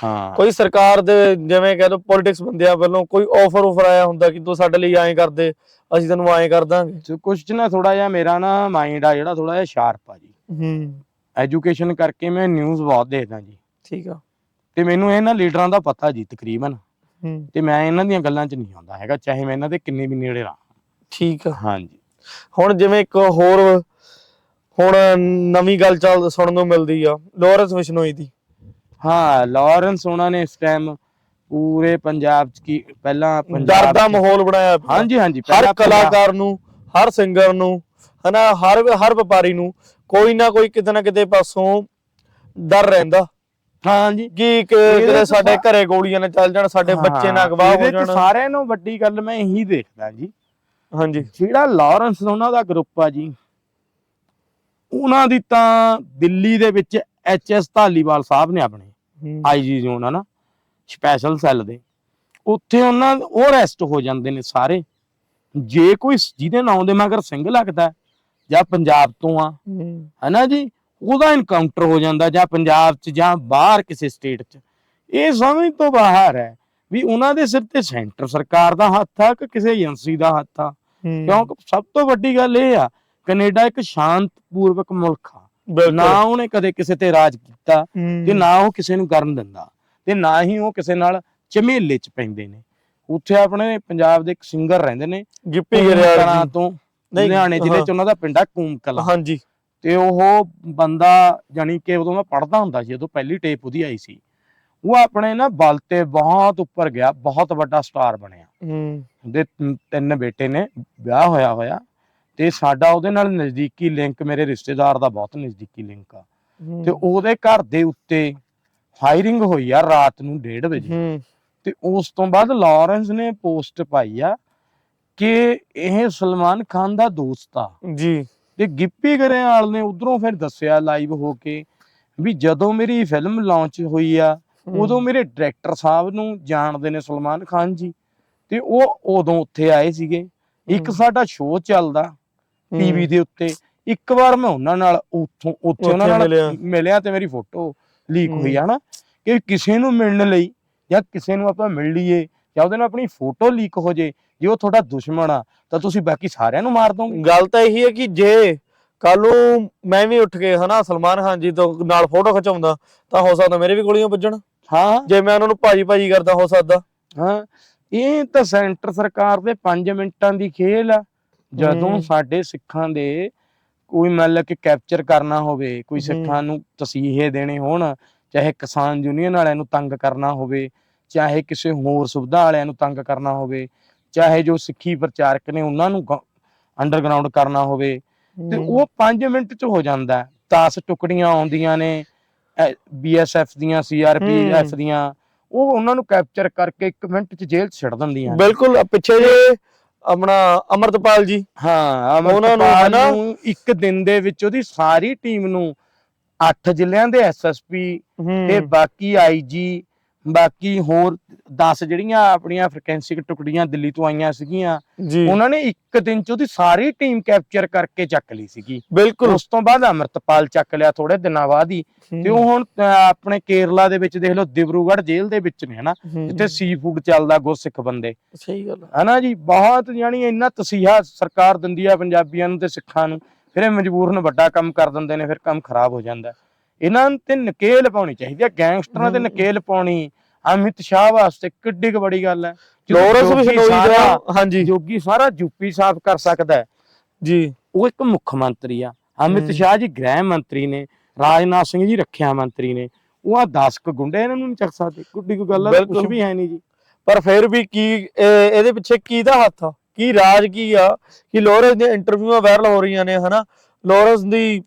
S1: ਹਾਂ।
S2: ਕੋਈ ਸਰਕਾਰ ਦੇ ਜਿਵੇਂ ਕਹਿ ਪੋਲਿਟਿਕਸ ਬੰਦਿਆਂ ਵੱਲੋਂ ਕੋਈ ਆਫਰ ਆਫਰ ਆਇਆ ਹੁੰਦਾ ਕਿ ਤੂੰ ਸਾਡੇ ਲਈ ਐਂ ਕਰਦੇ ਅਸੀਂ ਤੈਨੂੰ ਐਂ ਕਰ ਦਾਂਗੇ?
S1: ਕੁਝ ਨਾ ਥੋੜਾ ਜਿਹਾ ਮੇਰਾ ਨਾ ਮਾਈਂਡ ਆ ਜਿਹੜਾ ਥੋੜਾ ਜਿਹਾ ਸ਼ਾਰਪ ਆ ਜੀ।
S2: ਹੂੰ।
S1: ਐਜੂਕੇਸ਼ਨ ਕਰਕੇ ਮੈਂ ਨਿਊਜ਼ ਬਹੁਤ ਦੇਖਦਾ ਜੀ।
S2: ਠੀਕ ਆ।
S1: ਤੇ ਮੈਨੂੰ ਇਹਨਾਂ ਲੀਡਰਾਂ ਦਾ ਪਤਾ ਜੀ ਤਕਰੀਬਨ।
S2: ਹੂੰ।
S1: ਤੇ ਮੈਂ ਇਹਨਾਂ ਦੀਆਂ ਗੱਲਾਂ 'ਚ ਨਹੀਂ ਆਉਂਦਾ ਹੈਗਾ ਚਾਹੇ ਮੈਂ ਇਹਨਾਂ ਦੇ ਕਿੰਨੇ ਵੀ ਨੇੜੇ ਰਹਾਂ।
S2: ਠੀਕ ਆ।
S1: ਹਾਂਜੀ।
S2: ਹੁਣ ਜਿਵੇਂ ਇੱਕ ਹੋਰ ਹੁਣ ਨਵੀਂ ਗੱਲ ਚੱਲ ਸੁਣਨ ਨੂੰ ਮਿਲਦੀ ਆ ਲੋਰੈਂਸ ਬਿਸ਼ਨੋਈ ਦੀ।
S1: ਹਾਂ ਲਾਰੈਂਸ ਉਹਨਾਂ ਨੇ ਇਸ ਟਾਈਮ ਪੂਰੇ ਪੰਜਾਬ 'ਚ ਕੀ ਪਹਿਲਾਂ
S2: ਡਰ
S1: ਪੰਜਾਬ
S2: ਦਾ ਮਾਹੌਲ ਬਣਾਇਆ ਪਿਆ।
S1: ਹਾਂਜੀ ਹਾਂਜੀ
S2: ਹਰ ਕਲਾਕਾਰ ਨੂੰ ਹਰ ਸਿੰਗਰ ਨੂੰ ਹਨਾ ਹਰ ਹਰ ਵਪਾਰੀ ਨੂੰ ਕੋਈ ਨਾ ਕੋਈ ਕਿਤੇ ਨਾ ਕਿਤੇ ਪਾਸੋਂ ਡਰ ਰਹਿੰਦਾ।
S1: ਹਾਂਜੀ।
S2: ਕਿ ਕਿ
S1: ਇਹਦੇ
S2: ਕਿਤੇ
S1: ਚ
S2: ਸਾਡੇ
S1: ਸਾ-
S2: ਘਰੇ ਗੋਲੀਆਂ ਨਾ ਚੱਲ ਜਾਣ ਸਾਡੇ ਬੱਚੇ ਨਾ ਅਗਵਾ ਹੋ
S1: ਇਹਦੇ 'ਚ
S2: ਜਾਣ।
S1: ਸਾਰਿਆਂ ਨੂੰ ਵੱਡੀ ਗੱਲ ਮੈਂ ਇਹੀ ਦੇਖਦਾ ਜੀ।
S2: ਹਾਂਜੀ।
S1: ਜਿਹੜਾ ਲਾਰੈਂਸ ਉਹਨਾਂ ਦਾ ਗਰੁੱਪ ਆ ਜੀ ਉਹਨਾਂ ਦੀ ਤਾਂ ਦਿੱਲੀ ਦੇ ਵਿੱਚ ਐਚਐਸ ਧਾਲੀਵਾਲ ਸਾਹਿਬ ਨੇ ਆਪਣੇ
S2: ਹੂੰ,
S1: ਆਈਜੀ ਜ਼ੋਨ ਆ ਨਾ ਸਪੈਸ਼ਲ ਸੈੱਲ ਦੇ। ਉੱਥੇ ਉਹਨਾਂ ਉਹ ਅਰੈਸਟ ਹੋ ਜਾਂਦੇ ਨੇ ਸਾਰੇ। ਜੇ ਕੋਈ ਜਿਹਦੇ ਨਾਂ ਦੇ ਮਗਰ ਸਿੰਘ ਲੱਗਦਾ ਜਾਂ ਪੰਜਾਬ ਤੋਂ ਆ ਹਨਾ ਜੀ? ਉਹਦਾ ਇਨਕਾਊਂਟਰ ਹੋ ਜਾਂਦਾ ਜਾਂ ਪੰਜਾਬ 'ਚ ਜਾਂ ਬਾਹਰ ਕਿਸੇ ਸਟੇਟ 'ਚ। ਇਹ ਸਮਝ ਤੋਂ ਬਾਹਰ ਹੈ ਵੀ ਉਹਨਾਂ ਦੇ ਸਿਰ ਤੇ ਸੈਂਟਰ ਸਰਕਾਰ ਦਾ ਹੱਥ ਆ ਕਿ ਕਿਸੇ ਏਜੰਸੀ ਦਾ ਹੱਥ ਆ। ਕਿਉਂਕਿ ਸਭ ਤੋਂ ਵੱਡੀ ਗੱਲ ਇਹ ਆ ਕੈਨੇਡਾ ਇੱਕ ਸ਼ਾਂਤਪੂਰਵਕ ਮੁਲਕ ਆ। ਨਾ ਉਹਨੇ ਕਦੇ ਕਿਸੇ ਤੇ ਰਾਜ ਕੀਤਾ ਤੇ ਨਾ ਉਹ ਕਿਸੇ ਨੂੰ ਕਰਨ ਦਿੰਦਾ ਤੇ ਨਾ ਹੀ ਉਹ ਕਿਸੇ ਨਾਲ ਝਮੇਲੇ 'ਚ ਪੈਂਦੇ ਨੇ। ਉੱਥੇ ਆਪਣੇ ਪੰਜਾਬ ਦੇ ਇੱਕ ਸਿੰਗਰ ਰਹਿੰਦੇ ਨੇ
S2: ਗਿੱਪੀ ਗਰੇਵਾਲ
S1: ਤੋਂ ਲੁਧਿਆਣੇ ਜ਼ਿਲ੍ਹੇ। 'ਚ ਉਹਨਾਂ ਦਾ ਪਿੰਡ ਆ ਕੂਮ ਕਲਾਂ
S2: ਹਾਂਜੀ।
S1: ਤੇ ਉਹ ਬੰਦਾ ਜਾਨੀ ਕਿ ਉਦੋਂ ਮੈਂ ਪੜਦਾ ਹੁੰਦਾ ਸੀ ਜਦੋਂ ਪਹਿਲੀ ਟੇਪ ਉਹਦੀ ਆਈ ਸੀ। ਉਹ ਆਪਣੇ ਨਾ ਬਲ ਤੇ ਬਹੁਤ ਉੱਪਰ ਗਿਆ ਬਹੁਤ ਵੱਡਾ ਸਟਾਰ ਬਣਿਆ।
S2: ਹੂੰ।
S1: ਉਹਦੇ ਤਿੰਨ- ਤਿੰਨ ਬੇਟੇ ਨੇ ਵਿਆਹ ਹੋਇਆ ਹੋਇਆ ਤੇ ਸਾਡਾ ਉਹਦੇ ਨਾਲ ਨਜ਼ਦੀਕੀ ਲਿੰਕ ਮੇਰੇ ਰਿਸ਼ਤੇਦਾਰ ਦਾ ਬਹੁਤ ਨਜ਼ਦੀਕੀ ਲਿੰਕ ਆ। ਤੇ ਉਹਦੇ ਘਰ ਦੇ ਉੱਤੇ ਫਾਇਰਿੰਗ ਹੋਈ ਆ ਰਾਤ ਨੂੰ 1:30 ਵਜੇ।
S2: ਹੂੰ।
S1: ਤੇ ਉਸ ਤੋਂ ਬਾਅਦ ਲਾਰੈਂਸ ਨੇ ਪੋਸਟ ਪਾਈ ਆ ਕਿ ਇਹ ਸਲਮਾਨ ਖਾਨ ਦਾ ਦੋਸਤ ਆ।
S2: ਜੀ।
S1: ਤੇ ਗਿੱਪੀ ਗਰੇਵਾਲ ਨੇ ਉਧਰੋਂ ਫਿਰ ਦੱਸਿਆ ਲਾਈਵ ਹੋ ਕੇ ਵੀ ਜਦੋਂ ਮੇਰੀ ਫਿਲਮ ਲਾਂਚ ਹੋਈ ਆ ਉਦੋਂ ਮੇਰੇ ਡਾਇਰੈਕਟਰ ਸਾਹਿਬ ਨੂੰ ਜਾਣਦੇ ਨੇ ਸਲਮਾਨ ਖਾਨ ਜੀ ਤੇ ਉਹ ਉਦੋਂ ਉੱਥੇ ਆਏ ਸੀਗੇ ਇੱਕ। ਸਾਡਾ ਸ਼ੋਅ ਚੱਲਦਾ ਟੀਵੀ ਦੇ ਉੱਤੇ ਇੱਕ ਵਾਰ ਮੈਂ ਉਹਨਾਂ ਨਾਲ ਉੱਥੋਂ ਉੱਥੇ ਉਹਨਾਂ। ਨਾਲ ਮਿਲਿਆ ਤੇ ਮੇਰੀ ਫੋਟੋ ਲੀਕ। ਹੋਈ ਆ ਨਾ ਕਿ ਕਿਸੇ ਨੂੰ ਮਿਲਣ ਲਈ ਜਾਂ ਕਿਸੇ ਨੂੰ ਆਪਾਂ ਮਿਲ ਲਈਏ ਜਾਂ ਉਹਦੇ ਨਾਲ ਆਪਣੀ ਫੋਟੋ ਲੀਕ ਹੋ ਜੇ ਜੇ ਉਹ ਤੁਹਾਡਾ ਦੁਸ਼ਮਣ ਆ ਤਾਂ ਤੁਸੀਂ ਬਾਕੀ ਸਾਰਿਆਂ ਨੂੰ ਮਾਰ ਦੋਗੇ
S2: ਗੱਲ ਤਾਂ ਇਹੀ ਹੈ ਕਿ ਜੇ ਕੱਲ ਨੂੰ ਮੈਂ ਵੀ ਉੱਠ ਕੇ ਹਨਾ ਸਲਮਾਨ ਖਾਨ ਜੀ ਤੋਂ ਨਾਲ ਫੋਟੋ ਖਿਚਾਉਂਦਾ ਤਾਂ ਹੋ ਸਕਦਾ ਮੇਰੇ ਵੀ ਗੋਲੀਆਂ ਵੱਜਣ
S1: ਹਾਂ।
S2: ਜੇ ਮੈਂ ਉਹਨਾਂ ਨੂੰ ਭਾਜੀ ਭਾਜੀ ਕਰਦਾ ਹੋ ਸਕਦਾ।
S1: ਹਾਂ ਇਹ ਤਾਂ ਸੈਂਟਰ ਸਰਕਾਰ ਦੇ 5 ਮਿੰਟਾਂ ਦੀ ਖੇਲ ਆ। ਜਦੋਂ। ਸਾਡੇ ਸਿੱਖਾਂ ਦੇ ਕੋਈ ਮਤਲਬ ਕਿ ਕੈਪਚਰ ਕਰਨਾ ਹੋਵੇ ਕੋਈ। ਸਿੱਖਾਂ ਨੂੰ ਤਸੀਹੇ ਦੇਣੇ ਹੋਣ ਚਾਹੇ ਕਿਸਾਨ ਯੂਨੀਅਨ ਵਾਲਿਆਂ ਨੂੰ ਤੰਗ ਕਰਨਾ ਹੋਵੇ ਚਾਹੇ ਕਿਸੇ ਹੋਰ ਸੁਵਿਧਾ ਵਾਲਿਆਂ ਨੂੰ ਤੰਗ ਕਰਨਾ ਹੋਵੇ ਚਾਹੇ ਜੋ ਸਿੱਖੀ ਪ੍ਰਚਾਰਕ ਨੇ ਉਹਨਾਂ ਨੂੰ ਅੰਡਰਗਰਾਉਂਡ ਕਰਨਾ ਹੋਵੇ ਤੇ ਉਹ 5 ਮਿੰਟ ਚ ਹੋ ਜਾਂਦਾ। 10 ਟੁਕੜੀਆਂ ਆਉਂਦੀਆਂ ਨੇ ਬੀਐਸਐਫ ਦੀਆਂ ਸੀਆਰਪੀਐਫ। ਦੀਆਂ ਉਹ ਉਹਨਾਂ ਨੂੰ ਕੈਪਚਰ ਕਰਕੇ 1 ਮਿੰਟ ਚ ਜੇਲ੍ਹ 'ਚ ਛੱਡ ਦਿੰਦੀਆਂ।
S2: ਬਿਲਕੁਲ ਪਿੱਛੇ ਜੇ ਆਪਣਾ ਅਮਰਤਪਾਲ ਜੀ
S1: ਹਾਂ
S2: ਉਹਨਾਂ ਨੂੰ
S1: ਅਮਰਪਾਲ
S2: ਹਨਾ-
S1: ਨੂੰ ਇੱਕ ਦਿਨ ਦੇ ਵਿੱਚ ਉਹਦੀ ਸਾਰੀ ਟੀਮ ਨੂੰ 8 ਜ਼ਿਲ੍ਹਿਆਂ ਦੇ ਐਸਐਸਪੀ ਤੇ ਬਾਕੀ ਆਈਜੀ ਬਾਕੀ ਹੋਰ 10 ਜਿਹੜੀਆਂ ਆਪਣੀਆਂ ਫ੍ਰੀਕੁਐਂਸੀ ਟੁਕੜੀਆਂ ਦਿੱਲੀ ਤੋਂ ਆਈਆਂ ਸੀਗੀਆਂ ਉਹਨਾਂ ਨੇ ਇੱਕ ਦਿਨ ਚ ਉਹਦੀ ਸਾਰੀ ਟੀਮ ਕੈਪਚਰ ਕਰਕੇ ਚੱਕ ਲਈ ਸੀਗੀ।
S2: ਬਿਲਕੁਲ।
S1: ਉਸ ਤੋਂ ਬਾਅਦ ਅਮਰਤਪਾਲ ਚੱਕ ਲਿਆ ਥੋੜੇ ਦਿਨਾਂ ਬਾਅਦ ਹੀ। ਤੇ ਉਹ ਹੁਣ ਆਪਣੇ ਕੇਰਲਾ ਦੇ ਵਿੱਚ ਦੇਖ ਲਓ ਦਿਬਰੂਗੜ੍ਹ ਜੇਲ੍ਹ ਦੇ ਵਿੱਚ ਨੇ ਹਨਾ? ਜਿੱਥੇ ਸੀ ਫੂਡ ਚੱਲਦਾ ਗੁਰਸਿੱਖ ਬੰਦੇ।
S2: ਸਹੀ ਗੱਲ।
S1: ਹਨਾ ਜੀ? ਬਹੁਤ ਯਾਨੀ ਇੰਨਾ ਤਸੀਹਾ ਸਰਕਾਰ ਦਿੰਦੀ ਆ ਪੰਜਾਬੀਆਂ ਨੂੰ ਤੇ ਸਿੱਖਾਂ ਨੂੰ। ਫਿਰ ਇਹ ਮਜਬੂਰਨ ਵੱਡਾ ਕੰਮ ਕਰ ਦਿੰਦੇ ਨੇ ਫਿਰ ਕੰਮ ਖਰਾਬ ਹੋ ਜਾਂਦਾ। ਇਹਨਾਂ ਤੇ ਨਕੇਲ ਪਾਉਣੀ ਚਾਹੀਦੀ ਆ ਗੈਂਗਸਟਰਾਂ ਤੇ। ਨਕੇਲ ਪਾਉਣੀ। ਅਮਿਤ ਸ਼ਾਹ ਵਾਸਤੇ ਕਿੱਡੀ ਕੁ ਬੜੀ ਗੱਲ ਹੈ
S2: ਲੋਰੈਂਸ ਬਿਸ਼ਨੋਈ ਦਾ ਹਾਂਜੀ।
S1: ਜੋਗੀ ਸਾਰਾ ਯੂਪੀ ਸਾਫ਼ ਕਰ ਸਕਦਾ ਹੈ।
S2: ਜੀ।
S1: ਉਹ ਇੱਕ ਮੁੱਖ ਮੰਤਰੀ ਆ। ਅਮਿਤ। ਸ਼ਾਹ ਜੀ ਗ੍ਰਹਿ ਮੰਤਰੀ ਨੇ ਰਾਜਨਾਥ ਸਿੰਘ ਜੀ ਰੱਖਿਆ ਮੰਤਰੀ ਨੇ। ਉਹ ਆ 10 ਕੁ ਗੁੰਡੇ ਇਹਨਾਂ ਨੂੰ ਨਹੀਂ ਚੱਕ ਸਕਦੇ। ਕੁੱਡੀ ਕੋਈ ਗੱਲ ਕੁਝ। ਵੀ ਹੈ ਨਹੀਂ ਜੀ।
S2: ਪਰ ਫਿਰ ਵੀ ਕੀ ਇਹ- ਇਹਦੇ ਪਿੱਛੇ ਕੀ ਦਾ ਹੱਥ ਆ? ਕੀ ਰਾਜ ਕੀ ਆ? ਕਿ ਲੋਰੈਂਸ ਦੀਆਂ ਇੰਟਰਵਿਊਆਂ ਵਾਇਰਲ ਹੋ ਰਹੀਆਂ ਨੇ ਹਨਾ? ਲੋਰੈਂਸ ਦੀ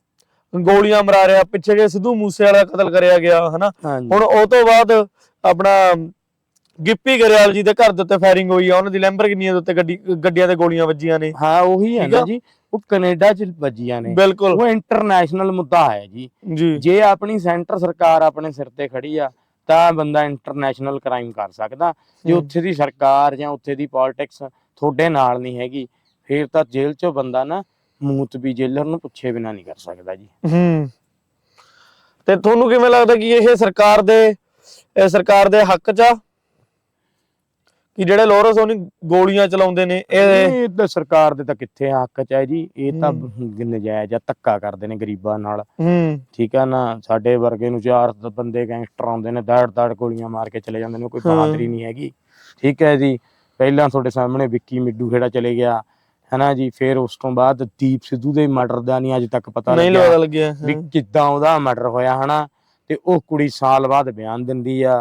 S2: ਗੋਲੀਆਂ ਮਰਾ ਰਿਹਾ ਪਿੱਛੇ ਜੇ ਸਿੱਧੂ ਮੂਸੇ ਵਾਲਾ ਕਤਲ ਕਰਿਆ ਗਿਆ ਹਨਾ? ਹੁਣ ਉਹ ਤੋਂ ਬਾਅਦ ਆਪਣਾ ਗਿੱਪੀ ਗਰੇਵਾਲ ਜੀ ਦੇ ਘਰ ਦੇ ਉੱਤੇ ਫਾਇਰਿੰਗ ਹੋਈ ਆ ਉਹਨਾਂ ਦੀ ਲੈਂਬਰਗਿਨੀਆਂ ਦੇ ਉੱਤੇ ਗੱਡੀ ਗੱਡੀਆਂ ਤੇ ਗੋਲੀਆਂ ਵੱਜੀਆਂ ਨੇ।
S1: ਹਾਂ ਉਹੀ ਹੈ ਨਾ। ਜੀ ਉਹ ਕੈਨੇਡਾ ਚ ਵੱਜੀਆਂ ਨੇ।
S2: ਬਿਲਕੁਲ।
S1: ਉਹ ਇੰਟਰਨੈਸ਼ਨਲ ਮੁੱਦਾ ਹੈ ਜੀ।
S2: ਜੀ।
S1: ਆਪਣੀ ਸੈਂਟਰ ਸਰਕਾਰ ਆਪਣੇ ਸਿਰ ਤੇ ਖੜੀ ਆ ਤਾਂ ਬੰਦਾ ਇੰਟਰਨੈਸ਼ਨਲ ਕ੍ਰਾਈਮ ਕਰ ਸਕਦਾ। ਜੇ। ਉੱਥੇ ਦੀ ਸਰਕਾਰ ਜਾਂ ਉੱਥੇ ਦੀ ਪੋਲਿਟਿਕਸ ਤੁਹਾਡੇ ਨਾਲ ਨਹੀਂ ਹੈਗੀ ਫਿਰ ਤਾਂ ਜੇਲ੍ਹ ਚੋਂ ਬੰਦਾ ਨਾ ਮੂਤ ਵੀ ਜੇਲਰ ਨੂੰ ਪੁੱਛੇ ਬਿਨਾ ਨਹੀਂ ਕਰ ਸਕਦਾ ਜੀ।
S2: ਹੂੰ। ਤੇ ਤੁਹਾਨੂੰ ਕਿਵੇਂ ਲੱਗਦਾ ਕਿ ਇਹ ਸਰਕਾਰ ਦੇ ਇਹ ਸਰਕਾਰ ਦੇ ਹੱਕ 'ਚ ਆ? ਕਿ ਜਿਹੜੇ ਲੋਰੈਂਸ ਉਹਨੀ ਗੋਲੀਆਂ ਚਲਾਉਂਦੇ ਨੇ ਇਹ
S1: ਇਹ ਤਾਂ ਸਰਕਾਰ ਦੇ ਤਾਂ ਕਿੱਥੇ ਹੱਕ ਚ ਹੈ ਜੀ। ਇਹ ਤਾਂ। ਨਜਾਇਜ਼ ਆ ਧੱਕਾ ਕਰਦੇ ਨੇ ਗਰੀਬਾਂ ਨਾਲ।
S2: ਹੂੰ।
S1: ਠੀਕ ਆ ਨਾ ਸਾਡੇ ਵਰਗੇ ਨੂੰ ਚਾਰ ਬੰਦੇ ਗੈਂਗਸਟਰ ਆਉਂਦੇ ਨੇ ਦੜ ਦੜ ਗੋਲੀਆਂ ਮਾਰ ਕੇ ਚਲੇ ਜਾਂਦੇ ਨੇ ਕੋਈ। ਬਹਾਦਰੀ ਨਹੀਂ ਹੈਗੀ। ਠੀਕ ਹੈ ਜੀ ਪਹਿਲਾਂ ਤੁਹਾਡੇ ਸਾਹਮਣੇ ਵਿੱਕੀ ਮਿੱਡੂ ਖੇੜਾ ਚਲੇ ਗਿਆ। ਹੈਨਾ ਜੀ ਫਿਰ ਉਸ ਤੋਂ ਬਾਅਦ ਦੀਪ ਸਿੱਧੂ ਦੇ ਮਰਡਰ ਦਾ ਨਹੀਂ ਅੱਜ ਤੱਕ ਪਤਾ
S2: ਨਹੀਂ
S1: ਲੱਗਿਆ ਵੀ ਕਿੱਦਾਂ ਉਹਦਾ ਮਰਡਰ ਹੋਇਆ ਹਨਾ। ਤੇ ਉਹ ਕੁੜੀ ਸਾਲ ਬਾਅਦ ਬਿਆਨ ਦਿੰਦੀ ਆ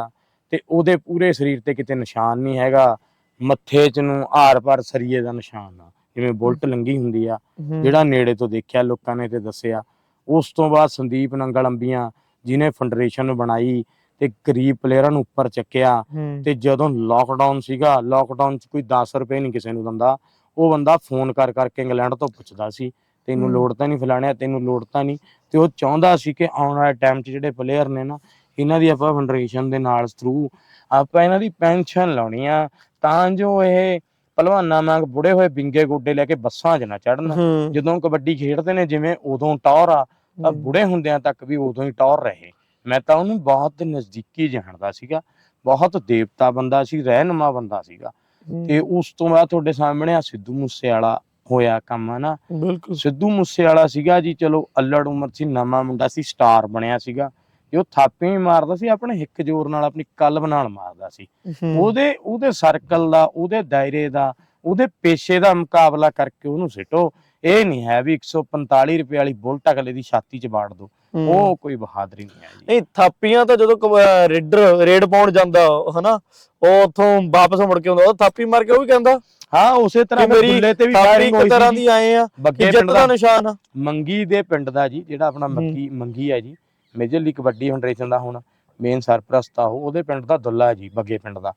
S1: ਤੇ ਉਹਦੇ ਪੂਰੇ ਸਰੀਰ ਤੇ ਕਿਤੇ ਨਿਸ਼ਾਨ ਨਹੀਂ ਹੈਗਾ। ਮੱਥੇ 'ਚ ਨੂੰ ਆਰ ਪਾਰ ਸਰੀਏ ਦਾ ਨਿਸ਼ਾਨ ਆ ਜਿਵੇਂ ਬੁਲਟ ਲੰਗੀ ਹੁੰਦੀ ਆ। ਜਿਹੜਾ ਨੇੜੇ ਤੋਂ ਦੇਖਿਆ ਲੋਕਾਂ ਨੇ ਤੇ ਦੱਸਿਆ। ਉਸ ਤੋਂ ਬਾਅਦ ਸੰਦੀਪ ਨੰਗਲ ਅੰਬੀਆਂ ਜਿਨੇ ਫੈਡਰੇਸ਼ਨ ਬਣਾਈ ਤੇ ਗਰੀਬ ਪਲੇਅਰਾਂ ਨੂੰ ਉੱਪਰ ਚੱਕਿਆ। ਤੇ ਜਦੋਂ ਲੋਕਡਾਊਨ ਸੀਗਾ ਲੋਕਡਾਊਨ 'ਚ ਕੋਈ 10 ਰੁਪਏ ਨਹੀਂ ਕਿਸੇ ਨੂੰ ਦਿੰਦਾ। ਉਹ ਬੰਦਾ ਫੋਨ ਕਰ ਕਰਕੇ ਇੰਗਲੈਂਡ ਤੋਂ ਪੁੱਛਦਾ ਸੀ ਤੈਨੂੰ। ਲੋੜ ਤਾਂ ਨਹੀਂ ਫਲਾਣਿਆ ਤੈਨੂੰ ਲੋੜ ਤਾਂ ਨਹੀਂ ਤੇ ਉਹ ਚਾਹੁੰਦਾ ਸੀ ਕਿ ਆਉਣ ਵਾਲੇ ਟਾਈਮ 'ਚ ਜਿਹੜੇ ਪਲੇਅਰ ਨੇ ਨਾ ਇਹਨਾਂ ਦੀ ਆਪਾਂ ਫੈਡਰੇਸ਼ਨ ਦੇ ਨਾਲ ਥਰੂ ਆਪਾਂ ਇਹਨਾਂ ਦੀ ਪੈਨਸ਼ਨ ਲਾਉਣੀ ਆ ਤਾਂ ਜੋ ਇਹ ਪਹਿਲਵਾਨਾਂ ਵਾਂਗ ਬੁੜੇ ਹੋਏ ਬਿੰਗੇ ਗੋਡੇ ਲੈ ਕੇ ਬੱਸਾਂ 'ਚ ਨਾ ਚੜਨ। ਜਦੋਂ ਕਬੱਡੀ ਖੇਡਦੇ ਨੇ ਜਿਵੇਂ ਉਦੋਂ ਟੌਰ ਆ ਤਾਂ। ਬੁੜੇ ਹੁੰਦਿਆਂ ਤੱਕ ਵੀ ਉਦੋਂ ਹੀ ਟੌਰ ਰਹੇ ਮੈਂ ਤਾਂ ਉਹਨੂੰ ਬਹੁਤ ਨਜ਼ਦੀਕੀ ਜਾਣਦਾ ਸੀਗਾ ਬਹੁਤ ਦੇਵਤਾ ਬੰਦਾ ਸੀ ਰਹਿਨੁਮਾ ਬੰਦਾ ਸੀਗਾ ਤੇ ਉਸ ਤੋਂ ਬਾਅਦ ਤੁਹਾਡੇ ਸਾਹਮਣੇ ਆ ਸਿੱਧੂ ਮੂਸੇ ਵਾਲਾ ਹੋਇਆ ਕੰਮ ਹਨਾ?
S2: ਬਿਲਕੁਲ।
S1: ਸਿੱਧੂ ਮੂਸੇ ਵਾਲਾ ਸੀਗਾ ਜੀ ਚਲੋ ਅੱਲੜ ਉਮਰ ਸੀ ਨਵਾਂ ਮੁੰਡਾ ਸੀ ਸਟਾਰ ਬਣਿਆ ਸੀਗਾ। ਇਹ ਉਹ ਥਾਪੀਆਂ ਵੀ ਮਾਰਦਾ ਸੀ ਆਪਣੇ ਹਿੱਕ ਜ਼ੋਰ ਨਾਲ ਆਪਣੀ ਕਲਬ ਨਾਲ ਮਾਰਦਾ ਸੀ। ਉਹਦੇ ਉਹਦੇ ਸਰਕਲ ਦਾ ਉਹਦੇ ਦਾਇਰੇ ਦਾ ਉਹਦੇ ਪੇਸ਼ੇ ਦਾ ਮੁਕਾਬਲਾ ਕਰਕੇ ਉਹਨੂੰ ਸਿੱਟੋ। ਇਹ ਨਹੀਂ ਹੈ ਵੀ 145 ਰੁਪਏ ਵਾਲੀ ਬੁਲਟ ਅਗਲੇ ਦੀ ਛਾਤੀ 'ਚ ਬਾੜ ਦੋ। ਉਹ ਕੋਈ ਬਹਾਦਰੀ ਨਹੀਂ ਹੈ ਜੀ।
S2: ਨਹੀਂ ਥਾਪੀਆਂ ਤਾਂ ਜਦੋਂ ਰੇਡਰ ਰੇਡ ਪਾਉਣ ਜਾਂਦਾ ਹਨਾ ਉਹ ਉਥੋਂ ਵਾਪਸ ਮੁੜ ਕੇ ਆਉਂਦਾ ਉਹ ਥਾਪੀ ਮਾਰ ਕੇ ਉਹ ਵੀ ਕਹਿੰਦਾ
S1: ਹਾਂ ਉਸੇ ਤਰ੍ਹਾਂ
S2: ਕਿ ਮੇਰੀ
S1: ਬੁੱਲੇ ਤੇ ਵੀ
S2: ਥਾਪੀ
S1: ਫਾਇਰਿੰਗ
S2: ਇੱਕ
S1: ਹੋਈ
S2: ਤਰ੍ਹਾਂ
S1: ਸੀ
S2: ਦੀ ਆਏ ਆ ਕਿ
S1: ਬੱਗੇ
S2: ਜਿੱਤ
S1: ਪਿੰਡ
S2: ਦਾ
S1: ਦਾ
S2: ਨਿਸ਼ਾਨ ਆ।
S1: ਮੰਗੀ ਦੇ ਪਿੰਡ ਦਾ ਜੀ ਜਿਹੜਾ ਆਪਣਾ
S2: ਹੂੰ।
S1: ਮੰਗੀ ਮੰਗੀ ਹੈ ਜੀ ਮੇਜਰ ਲੀਗ ਕਬੱਡੀ ਫੈਡਰੇਸ਼ਨ ਦਾ ਹੁਣ ਮੇਨ ਸਰਪ੍ਰਸਤ ਆ ਉਹ ਉਹਦੇ ਪਿੰਡ ਦਾ ਦੁੱਲਾ ਹੈ ਜੀ ਬੱਗੇ ਪਿੰਡ ਦਾ।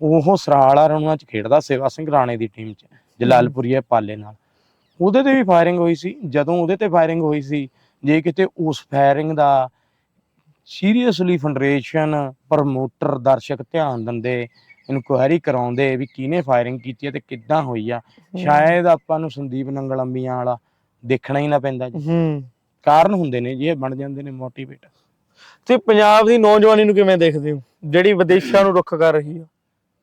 S1: ਉਹ ਸਰਾਲਾ ਰਣੂਆਂ ਚ ਖੇਡਦਾ ਸੇਵਾ ਸਿੰਘ ਰਾਣੇ ਦੀ ਟੀਮ ਚ ਜਲਾਲਪੁਰੀਏ ਪਾਲੇ ਨਾਲ। ਉਹਦੇ ਤੇ ਵੀ ਫਾਇਰਿੰਗ ਹੋਈ ਸੀ ਜਦੋਂ ਉਹਦੇ ਤੇ ਫਾਇਰਿੰਗ ਹੋਈ ਸੀ ਜੇ ਕਿਤੇ ਉਸ ਫਾਇਰਿੰਗ ਦਾ ਸੀਰੀਅਸਲੀ ਫੈਡਰੇਸ਼ਨ ਪ੍ਰਮੋਟਰ ਦਰਸ਼ਕ ਧਿਆਨ ਦਿੰਦੇ ਇਨਕੁਆਇਰੀ ਕਰਾਉਂਦੇ ਵੀ ਕਿਹਨੇ ਫਾਇਰਿੰਗ ਕੀਤੀ ਹੈ ਤੇ ਕਿੱਦਾਂ ਹੋਈ ਆ। ਸ਼ਾਇਦ ਆਪਾਂ ਨੂੰ ਸੰਦੀਪ ਨੰਗਲ ਅੰਬੀਆਂ ਵਾਲਾ ਦੇਖਣਾ ਹੀ ਨਾ ਪੈਂਦਾ ਜੀ।
S2: ਹੂੰ।
S1: ਕਾਰਨ ਹੁੰਦੇ ਨੇ ਜੀ ਇਹ ਬਣ ਜਾਂਦੇ ਨੇ ਮੋਟੀਵੇਟ
S2: ਤੇ ਪੰਜਾਬ ਦੀ ਨੌਜਵਾਨੀ ਨੂੰ ਕਿਵੇਂ ਦੇਖਦੇ ਹੋ? ਜਿਹੜੀ ਵਿਦੇਸ਼ਾਂ ਨੂੰ ਰੁੱਖ ਕਰ ਰਹੀ ਆ।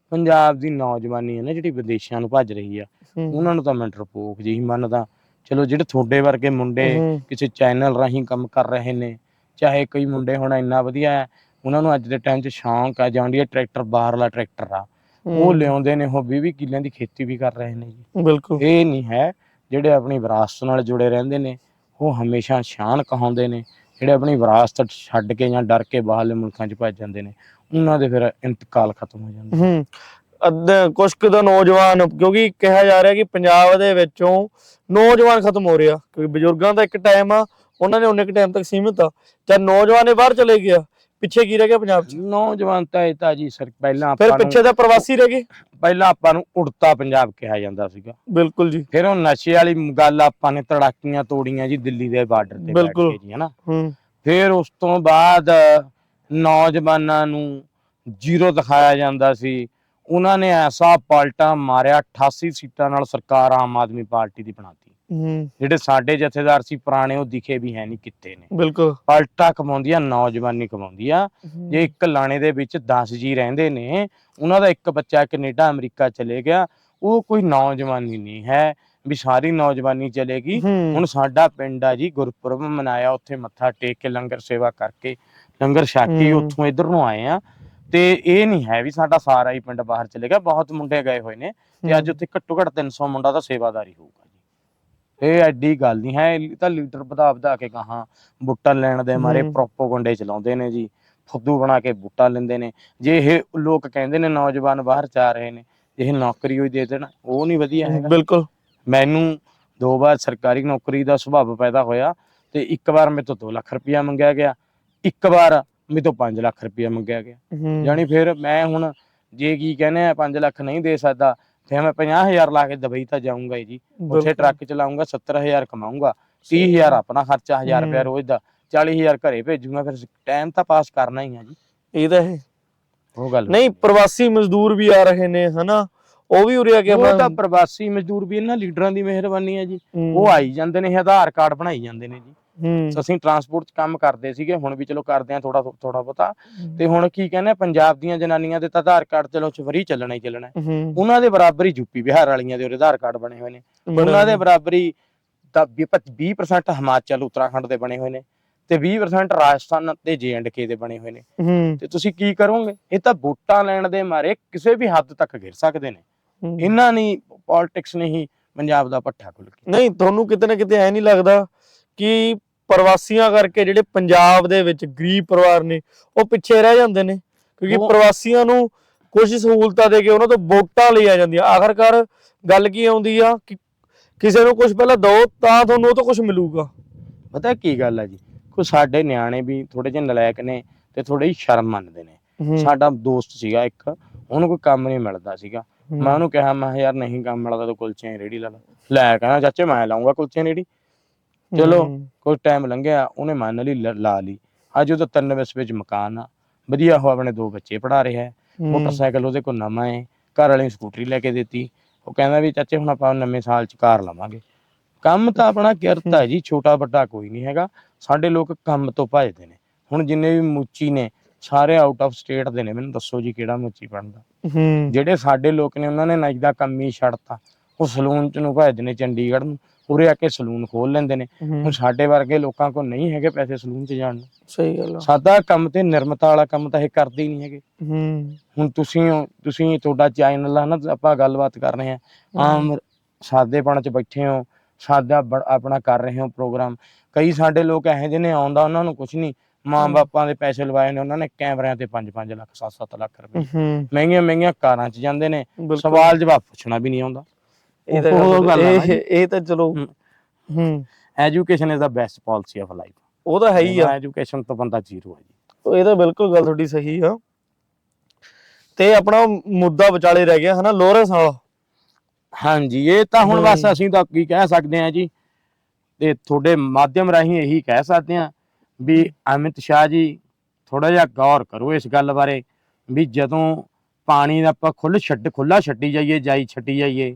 S1: ਪੰਜਾਬ ਦੀ ਨੌਜਵਾਨੀ ਹੈ ਨਾ ਜਿਹੜੀ ਵਿਦੇਸ਼ਾਂ ਨੂੰ ਭੱਜ ਰਹੀ ਆ
S2: ਹੂੰ।
S1: ਉਹਨਾਂ ਨੂੰ ਤਾਂ ਮੈਂ ਡਰਪੋਕ ਜਿਹੀ ਮੰਨਦਾ। ਚਲੋ ਜਿਹੜੇ ਤੁਹਾਡੇ ਵਰਗੇ ਮੁੰਡੇ
S2: ਹੂੰ।
S1: ਕਿਸੇ ਚੈਨਲ ਰਾਹੀਂ ਕੰਮ ਕਰ ਰਹੇ ਨੇ ਚਾਹੇ ਕਈ ਮੁੰਡੇ ਹੁਣ ਇੰਨਾ ਵਧੀਆ ਹੈ ਉਹਨਾਂ ਨੂੰ ਅੱਜ ਦੇ ਟਾਈਮ 'ਚ ਸ਼ੌਂਕ ਆ ਜਾਂਦੀ ਟਰੈਕਟਰ ਬਾਹਰਲਾ ਟਰੈਕਟਰ ਆ ਉਹ
S2: ਹੂੰ।
S1: ਲਿਆਉਂਦੇ ਨੇ ਉਹ 20 20 ਕਿੱਲਿਆਂ ਦੀ ਖੇਤੀ ਵੀ ਕਰ ਰਹੇ ਨੇ ਜੀ
S2: ਬਿਲਕੁਲ
S1: ਇਹ ਨਹੀਂ ਹੈ ਜਿਹੜੇ ਆਪਣੀ ਵਿਰਾਸਤ ਨਾਲ ਜੁੜੇ ਰਹਿੰਦੇ ਨੇ ਉਹ ਹਮੇਸ਼ਾ ਸ਼ਾਨ ਕਹਾਉਂਦੇ ਨੇ ਜਿਹੜੇ ਆਪਣੀ ਵਿਰਾਸਤ ਛੱਡ ਕੇ ਜਾਂ ਡਰ ਕੇ ਬਾਹਰਲੇ ਮੁਲਕਾਂ 'ਚ ਭੱਜ ਜਾਂਦੇ ਨੇ ਉਹਨਾਂ ਦੇ ਫਿਰ ਇੰਤਕਾਲ ਖਤਮ ਹੋ ਜਾਂਦਾ
S2: ਹੂੰ ਕੁਛ ਕੁ ਦਾ ਨੌਜਵਾਨ ਕਿਉਂਕਿ ਕਿਹਾ ਜਾ ਰਿਹਾ ਕਿ ਪੰਜਾਬ ਦੇ ਵਿੱਚੋਂ ਨੌਜਵਾਨ ਖਤਮ ਹੋ ਰਿਹਾ ਕਿਉਂਕਿ ਬਜ਼ੁਰਗਾਂ ਦਾ ਇੱਕ ਟਾਈਮ ਆ ਉਹਨਾਂ ਨੇ ਉਹਨੇ ਕੁ ਟਾਈਮ ਤੱਕ ਸੀਮਿਤ ਆ ਜਦ ਨੌਜਵਾਨ ਬਾਹਰ ਚਲੇ ਗਿਆ ਪਿੱਛੇ ਕੀ ਰਹਿ ਗਿਆ ਪੰਜਾਬ 'ਚ?
S1: ਨੌਜਵਾਨ ਤਾਂ ਇਹ ਤਾਂ ਜੀ ਸਰ ਪਹਿਲਾਂ
S2: ਫਿਰ
S1: ਆਪਾਂ ਨੂੰ
S2: ਪਿੱਛੇ ਤਾਂ ਪ੍ਰਵਾਸੀ ਰਹਿ ਗਏ?
S1: ਪਹਿਲਾਂ ਆਪਾਂ ਨੂੰ ਉੜਤਾ ਪੰਜਾਬ ਕਿਹਾ ਜਾਂਦਾ ਸੀਗਾ।
S2: ਬਿਲਕੁਲ ਜੀ।
S1: ਫਿਰ ਉਹ ਨਸ਼ੇ ਵਾਲੀ ਗੱਲ ਆਪਾਂ ਨੇ ਤੜਾਕੀਆਂ ਤੋੜੀਆਂ ਜੀ ਦਿੱਲੀ ਦੇ ਬਾਰਡਰ ਤੇ ਬੈਠ
S2: ਬਿਲਕੁਲ।
S1: ਕੇ ਜੀ ਹਨਾ?
S2: ਹੂੰ।
S1: ਫਿਰ ਉਸ ਤੋਂ ਬਾਅਦ ਨੌਜਵਾਨਾਂ ਨੂੰ ਜ਼ੀਰੋ ਦਿਖਾਇਆ ਜਾਂਦਾ ਸੀ ਉਹਨਾਂ ਨੇ ਐਸਾ ਪਲਟਾ ਮਾਰਿਆ 88 ਸੀਟਾਂ ਨਾਲ ਸਰਕਾਰ ਆਮ ਆਦਮੀ ਪਾਰਟੀ ਦੀ ਬਣਾਤੀ।
S2: ਹੂੰ।
S1: ਜਿਹੜੇ ਸਾਡੇ ਜਥੇਦਾਰ ਸੀ ਪੁਰਾਣੇ ਉਹ ਦਿਖੇ ਵੀ ਹੈ ਨਹੀਂ ਕਿੱਥੇ ਨੇ।
S2: ਬਿਲਕੁਲ।
S1: ਪਲਟਾ ਕਮਾਉਂਦੀ ਆ ਨੌਜਵਾਨੀ ਕਮਾਉਂਦੀ ਆ ਜੇ ਇੱਕ ਲਾਣੇ ਦੇ ਵਿੱਚ 10 ਜੀ ਰਹਿੰਦੇ ਨੇ ਉਹਨਾਂ ਦਾ ਇੱਕ ਬੱਚਾ ਕੈਨੇਡਾ ਅਮਰੀਕਾ ਚਲੇ ਗਿਆ ਉਹ ਕੋਈ ਨੌਜਵਾਨੀ ਨਹੀਂ ਹੈ ਵੀ ਸਾਰੀ ਨੌਜਵਾਨੀ ਚਲੇਗੀ। ਹੁਣ ਸਾਡਾ ਪਿੰਡ ਆ ਜੀ ਗੁਰਪੁਰਬ ਮਨਾਇਆ ਉੱਥੇ ਮੱਥਾ ਟੇਕ ਕੇ ਲੰਗਰ ਸੇਵਾ ਕਰਕੇ ਲੰਗਰ ਛਕ। ਉੱਥੋਂ ਇੱਧਰ ਨੂੰ ਆਏ ਆ। ਤੇ ਇਹ ਨਹੀਂ ਹੈ ਵੀ ਸਾਡਾ ਸਾਰਾ ਹੀ ਪਿੰਡ ਬਾਹਰ ਚਲੇ ਗਿਆ ਬਹੁਤ ਮੁੰਡੇ ਗਏ ਹੋਏ ਨੇ ਤੇ ਅੱਜ ਉੱਥੇ ਘੱਟੋ ਘੱਟ 300 ਮੁੰਡਾ ਤਾਂ ਸੇਵਾਦਾਰੀ ਹੋਊਗਾ ਜੀ। ਇਹ ਐਡੀ ਗੱਲ ਨਹੀਂ ਹੈ ਇਹ ਤਾਂ ਲੀਡਰ ਵਧਾ ਵਧਾ ਕੇ ਕਹਾ ਬੁੱਟਾ ਲੈਣ ਦੇ ਮਾਰੇ। ਪ੍ਰੋਪੋਗੰਡੇ ਚਲਾਉਂਦੇ ਨੇ ਜੀ ਫੁੱਦੂ ਬਣਾ ਕੇ ਬੁੱਟਾ ਲੈਂਦੇ ਨੇ। ਜੇ ਇਹ ਲੋਕ ਕਹਿੰਦੇ ਨੇ ਨੌਜਵਾਨ ਬਾਹਰ ਜਾ ਰਹੇ ਨੇ ਇਹ ਨੌਕਰੀ ਹੋਈ ਦੇ ਦੇਣ ਉਹ ਨਹੀਂ ਵਧੀਆ ਹੈਗਾ।
S2: ਬਿਲਕੁਲ।
S1: ਮੈਨੂੰ ਦੋ ਵਾਰ ਸਰਕਾਰੀ ਨੌਕਰੀ ਦਾ ਸੁਭਾਅ ਪੈਦਾ ਹੋਇਆ ਤੇ ਇੱਕ ਵਾਰ ਮੇਰੇ ਤੋਂ 2 ਲੱਖ ਰੁਪਇਆ ਮੰਗਿਆ ਗਿਆ ਇੱਕ ਵਾਰ ਮੇਰੇ ਤੋਂ 5 ਲੱਖ ਰੁਪਇਆ ਮੰਗਿਆ ਗਿਆ। ਜਾਣੀ ਫਿਰ ਮੈਂ ਹੁਣ ਜੇ ਕੀ ਕਹਿੰਦੇ ਆ 5 ਲੱਖ ਨਹੀਂ ਦੇ ਸਕਦਾ ਫਿਰ ਮੈਂ 50000 ਲਾ ਕੇ ਦੁਬਈ ਤਾਂ ਜਾਊਂਗਾ ਜੀ। ਉੱਥੇ। ਟਰੱਕ ਚਲਾਉਂਗਾ 70000 ਕਮਾਊਂਗਾ 30000 ਆਪਣਾ ਖਰਚਾ 1000 ਰੁਪਇਆ
S2: ਹੂੰ।
S1: ਰੋਜ਼ ਦਾ 40000 ਘਰੇ ਭੇਜੂਗਾ ਫਿਰ ਟਾਈਮ ਤਾਂ ਪਾਸ ਕਰਨਾ ਹੀ ਆ ਜੀ।
S2: ਇਹ ਤਾਂ ਹੈ।
S1: ਉਹ ਗੱਲ
S2: ਨਹੀਂ ਪ੍ਰਵਾਸੀ ਮਜ਼ਦੂਰ ਵੀ ਆ ਰਹੇ ਨੇ ਹਨਾ? ਉਹ ਵੀ ਉਰੇ ਆ ਕੇ
S1: ਉਹ ਤਾਂ
S2: ਆਪਣਾ
S1: ਪ੍ਰਵਾਸੀ ਮਜ਼ਦੂਰ ਵੀ ਇਹਨਾਂ ਲੀਡਰਾਂ ਦੀ ਮਿਹਰਬਾਨੀ ਹੈ ਜੀ। ਉਹ ਆਈ ਜਾਂਦੇ ਨੇ ਇਹ ਆਧਾਰ ਕਾਰਡ ਬਣਾਈ ਜਾਂਦੇ ਨੇ ਜੀ।
S2: ਹੂੰ।
S1: ਅਸੀਂ ਟਰਾਂਸਪੋਰਟ 'ਚ ਕੰਮ ਕਰਦੇ ਸੀਗੇ ਹੁਣ ਵੀ ਚਲੋ ਕਰਦੇ ਆ ਥੋੜਾ ਥੋੜਾ ਬਹੁਤਾ। ਤੇ ਹੁਣ ਕੀ ਕਹਿੰਦੇ ਪੰਜਾਬ ਦੀਆਂ ਜਨਾਨੀਆਂ ਦੇ ਤਾਂ ਆਧਾਰ ਕਾਰਡ ਚਲੋ ਫਰੀ ਚੱਲਣਾ ਹੀ ਚੱਲਣਾ। ਉਹਨਾਂ ਦੇ ਬਰਾਬਰ ਹੀ ਯੂਪੀ ਬਿਹਾਰ ਵਾਲੀਆਂ ਦੇ ਆਧਾਰ ਕਾਰਡ ਬਣੇ ਹੋਏ ਨੇ। ਉਹਨਾਂ ਦੇ ਬਰਾਬਰ ਹੀ ਤਾਂ 20% ਹਿਮਾਚਲ ਉੱਤਰਾਖੰਡ ਦੇ ਬਣੇ ਹੋਏ ਨੇ ਤੇ 20% ਰਾਜਸਥਾਨ ਤੇ ਕੇ ਦੇ ਬਣੇ ਹੋਏ ਨੇ। ਤੇ ਤੁਸੀਂ ਕੀ ਕਰੋਗੇ? ਇਹ ਤਾਂ ਵੋਟਾਂ ਲੈਣ ਦੇ ਮਾਰੇ ਕਿਸੇ ਵੀ ਹੱਦ ਤੱਕ ਗਿਰ ਸਕਦੇ ਨੇ। ਇਹਨਾਂ ਨਹੀਂ ਪੋਲਿਟਿਕਸ ਨੇ ਹੀ ਪੰਜਾਬ ਦਾ ਪੱਠਾ ਖੁੱਲ ਕੇ
S2: ਨਹੀਂ ਤੁਹਾਨੂੰ ਕਿਤੇ ਨਾ ਕਿਤੇ ਐ ਨਹੀਂ ਲੱਗਦਾ ਕਿ ਪ੍ਰਵਾਸੀਆਂ ਕਰਕੇ ਜਿਹੜੇ ਪੰਜਾਬ ਦੇ ਵਿੱਚ ਗਰੀਬ ਪਰਿਵਾਰ ਨੇ ਉਹ ਪਿੱਛੇ ਰਹਿ ਜਾਂਦੇ ਨੇ। ਕਿਉਂਕਿ ਪ੍ਰਵਾਸੀਆਂ ਨੂੰ ਕੁਝ ਸਹੂਲਤਾਂ ਦੇ ਕੇ ਉਹਨਾਂ ਤੋਂ ਵੋਟਾਂ ਲਈਆਂ ਜਾਂਦੀਆਂ। ਆਖਰਕਾਰ ਗੱਲ ਕੀ ਆਉਂਦੀ ਆ ਕਿ ਕਿਸੇ ਨੂੰ ਕੁਝ ਪਹਿਲਾਂ ਦਿਓ ਤਾਂ ਤੁਹਾਨੂੰ ਉਹ ਤੋਂ ਕੁਝ ਮਿਲੂਗਾ।
S1: ਪਤਾ ਕੀ ਗੱਲ ਹੈ ਜੀ? ਕੋਈ ਸਾਡੇ ਨਿਆਣੇ ਵੀ ਥੋੜੇ ਜਿਹੇ ਨਲਾਇਕ ਨੇ ਤੇ ਥੋੜੇ ਹੀ ਸ਼ਰਮ ਮੰਨਦੇ ਨੇ। ਸਾਡਾ ਦੋਸਤ ਸੀਗਾ ਇੱਕ ਉਹਨੂੰ ਕੋਈ ਕੰਮ ਨਹੀਂ ਮਿਲਦਾ ਸੀਗਾ। ਮੈਂ ਉਹਨੂੰ ਕਿਹਾ ਮੈਂ ਯਾਰ ਨਹੀਂ ਕੰਮ ਮਿਲਦਾ ਤਾਂ ਕੁਲਚੇ ਦੀ ਰੇੜੀ ਲਾ ਲਾ। ਲੈ ਕਹਿੰਦਾ ਚਾਚੇ ਮੈਂ ਲਾਉਂਗਾ ਕੁਲਚੇ ਦੀ ਰੇੜੀ ਚਲੋ। ਕੋਈ ਟਾਈਮ ਲੰਘਿਆ ਉਹਨੇ ਮੰਨ ਲਈ ਲ- ਲਾ ਲਈ। ਅੱਜ ਉਹਦਾ ਤਿੰਨ ਵਿਸ ਵਿੱਚ ਮਕਾਨ ਆ। ਵਧੀਆ ਉਹ ਆਪਣੇ ਦੋ ਬੱਚੇ ਪੜਾ ਰਿਹਾ ਹੈ। ਮੋਟਰਸਾਈਕਲ ਉਹਦੇ ਕੋਲ ਨਵਾਂ ਹੈ। ਘਰ ਵਾਲੀ ਨੂੰ ਸਕੂਟਰੀ ਲੈ ਕੇ ਦਿੱਤੀ। ਉਹ ਕਹਿੰਦਾ ਵੀ ਚਾਚੇ ਹੁਣ ਆਪਾਂ ਨਵੇਂ ਸਾਲ ਚ ਕਾਰ ਲਵਾਂਗੇ। ਕੰਮ ਤਾਂ ਆਪਣਾ ਕਿਰਤ ਹੈ ਜੀ ਛੋਟਾ ਵੱਡਾ ਕੋਈ ਨਹੀਂ ਹੈਗਾ। ਸਾਡੇ ਲੋਕ ਕੰਮ ਤੋਂ ਭੱਜਦੇ ਨੇ। ਹੁਣ ਜਿੰਨੇ ਵੀ ਮੁੱਚੀ ਨੇ ਸਾਰੇ ਆਊਟ ਆਫ ਸਟੇਟ ਦੇ ਨੇ। ਮੈਨੂੰ ਦੱਸੋ ਜੀ ਕਿਹੜਾ ਮੁੱਚੀ ਬਣਦਾ।
S2: ਹੂੰ।
S1: ਜਿਹੜੇ ਸਾਡੇ ਲੋਕ ਨੇ ਉਹਨਾਂ ਨੇ ਨਾਈ ਦਾ ਕੰਮ ਹੀ ਛੱਡਤਾ। ਉਹ ਸਲੂਨ ਚ ਨੂੰ ਭੱਜਦੇ ਨੇ ਚੰਡੀਗੜ੍ਹ ਨੂੰ। ਉਰੇ ਆ ਕੇ ਸਲੂਨ ਖੋਲ ਲੈਂਦੇ ਨੇ। ਹੁਣ ਸਾਡੇ ਵਰਗੇ ਲੋਕਾਂ ਕੋਲ ਨਹੀਂ ਹੈਗੇ ਪੈਸੇ ਸਲੂਨ ਚ ਜਾਣ ਨੂੰ।
S2: ਸਹੀ ਗੱਲ ਆ।
S1: ਸਾਦਾ ਕੰਮ ਤੇ ਨਿਰਮਤਾ ਵਾਲਾ ਕੰਮ ਤਾਂ ਇਹ ਕਰਦੇ ਹੀ ਨਹੀਂ ਹੈਗੇ।
S2: ਹੂੰ।
S1: ਹੁਣ ਤੁਸੀਂ ਹੋ- ਤੁਸੀਂ ਤੁਹਾਡਾ ਚੈਨਲ ਆ ਨਾ ਆਪਾਂ ਗੱਲਬਾਤ ਕਰ ਰਹੇ ਹਾਂ। ਆਮ ਸਾਦੇਪਣ ਚ ਬੈਠੇ ਹੋ ਸਾਦਾ ਬ- ਆਪਣਾ ਕਰ ਰਹੇ ਹੋ ਪ੍ਰੋਗਰਾਮ। ਕਈ ਸਾਡੇ ਲੋਕ ਇਹੋ ਜਿਹੇ ਨੇ ਆਉਂਦਾ ਉਹਨਾਂ ਨੂੰ ਕੁਝ ਨਹੀਂ। ਮਾਂ
S2: ਹਮ।
S1: ਬਾਪਾਂ ਦੇ ਪੈਸੇ ਲਵਾਏ ਨੇ ਉਹਨਾਂ ਨੇ ਕੈਮਰਿਆਂ ਤੇ 5-5 ਲੱਖ 7-7 ਲੱਖ ਰੁਪਏ।
S2: ਹੂੰ।
S1: ਮਹਿੰਗੀਆਂ ਮਹਿੰਗੀਆਂ ਕਾਰਾਂ 'ਚ ਜਾਂਦੇ ਨੇ।
S2: ਬਿਲਕੁਲ।
S1: ਸਵਾਲ ਜਵਾਬ ਪੁੱਛਣਾ ਵੀ ਨਹੀਂ ਆਉਂਦਾ।
S2: ਇਹ ਤਾਂ
S1: ਉਹ
S2: ਗੱਲ-
S1: ਆ
S2: ਇਹ। ਇਹ ਤਾਂ ਚਲੋ
S1: ਹੂੰ। Education is the best policy of life
S2: ਉਹ ਤਾਂ ਹੈ ਹੀ ਆ।
S1: ਐਜੂਕੇਸ਼ਨ ਤੋਂ ਬੰਦਾ ਜ਼ੀਰੋ ਹੈ ਜੀ।
S2: ਇਹ ਤਾਂ ਬਿਲਕੁਲ ਗੱਲ ਤੁਹਾਡੀ ਸਹੀ ਆ। ਤੇ ਆਪਣਾ ਮੁੱਦਾ ਵਿਚਾਲੇ ਰਹਿ ਗਿਆ ਹਨਾ ਲੋਰੈਂਸ ਵਾਲਾ।
S1: ਹਾਂਜੀ ਇਹ ਤਾਂ ਹੁਣ। ਬਸ ਅਸੀਂ ਤਾਂ ਕੀ ਕਹਿ ਸਕਦੇ ਹਾਂ ਜੀ। ਤੇ ਤੁਹਾਡੇ ਮਾਧਿਅਮ ਰਾਹੀਂ ਇਹੀ ਕਹਿ ਸਕਦੇ ਹਾਂ ਵੀ ਅਮਿਤ ਸ਼ਾਹ ਜੀ ਥੋੜਾ ਜਿਹਾ ਗੌਰ ਕਰੋ ਇਸ ਗੱਲ ਬਾਰੇ। ਵੀ ਜਦੋਂ ਪਾਣੀ ਦਾ ਆਪਾਂ ਖੁੱਲ ਛੱਡ ਖੁੱਲਾ ਛੱਡੀ ਜਾਈਏ ਜਾਈ ਛੱਡੀ ਜਾਈਏ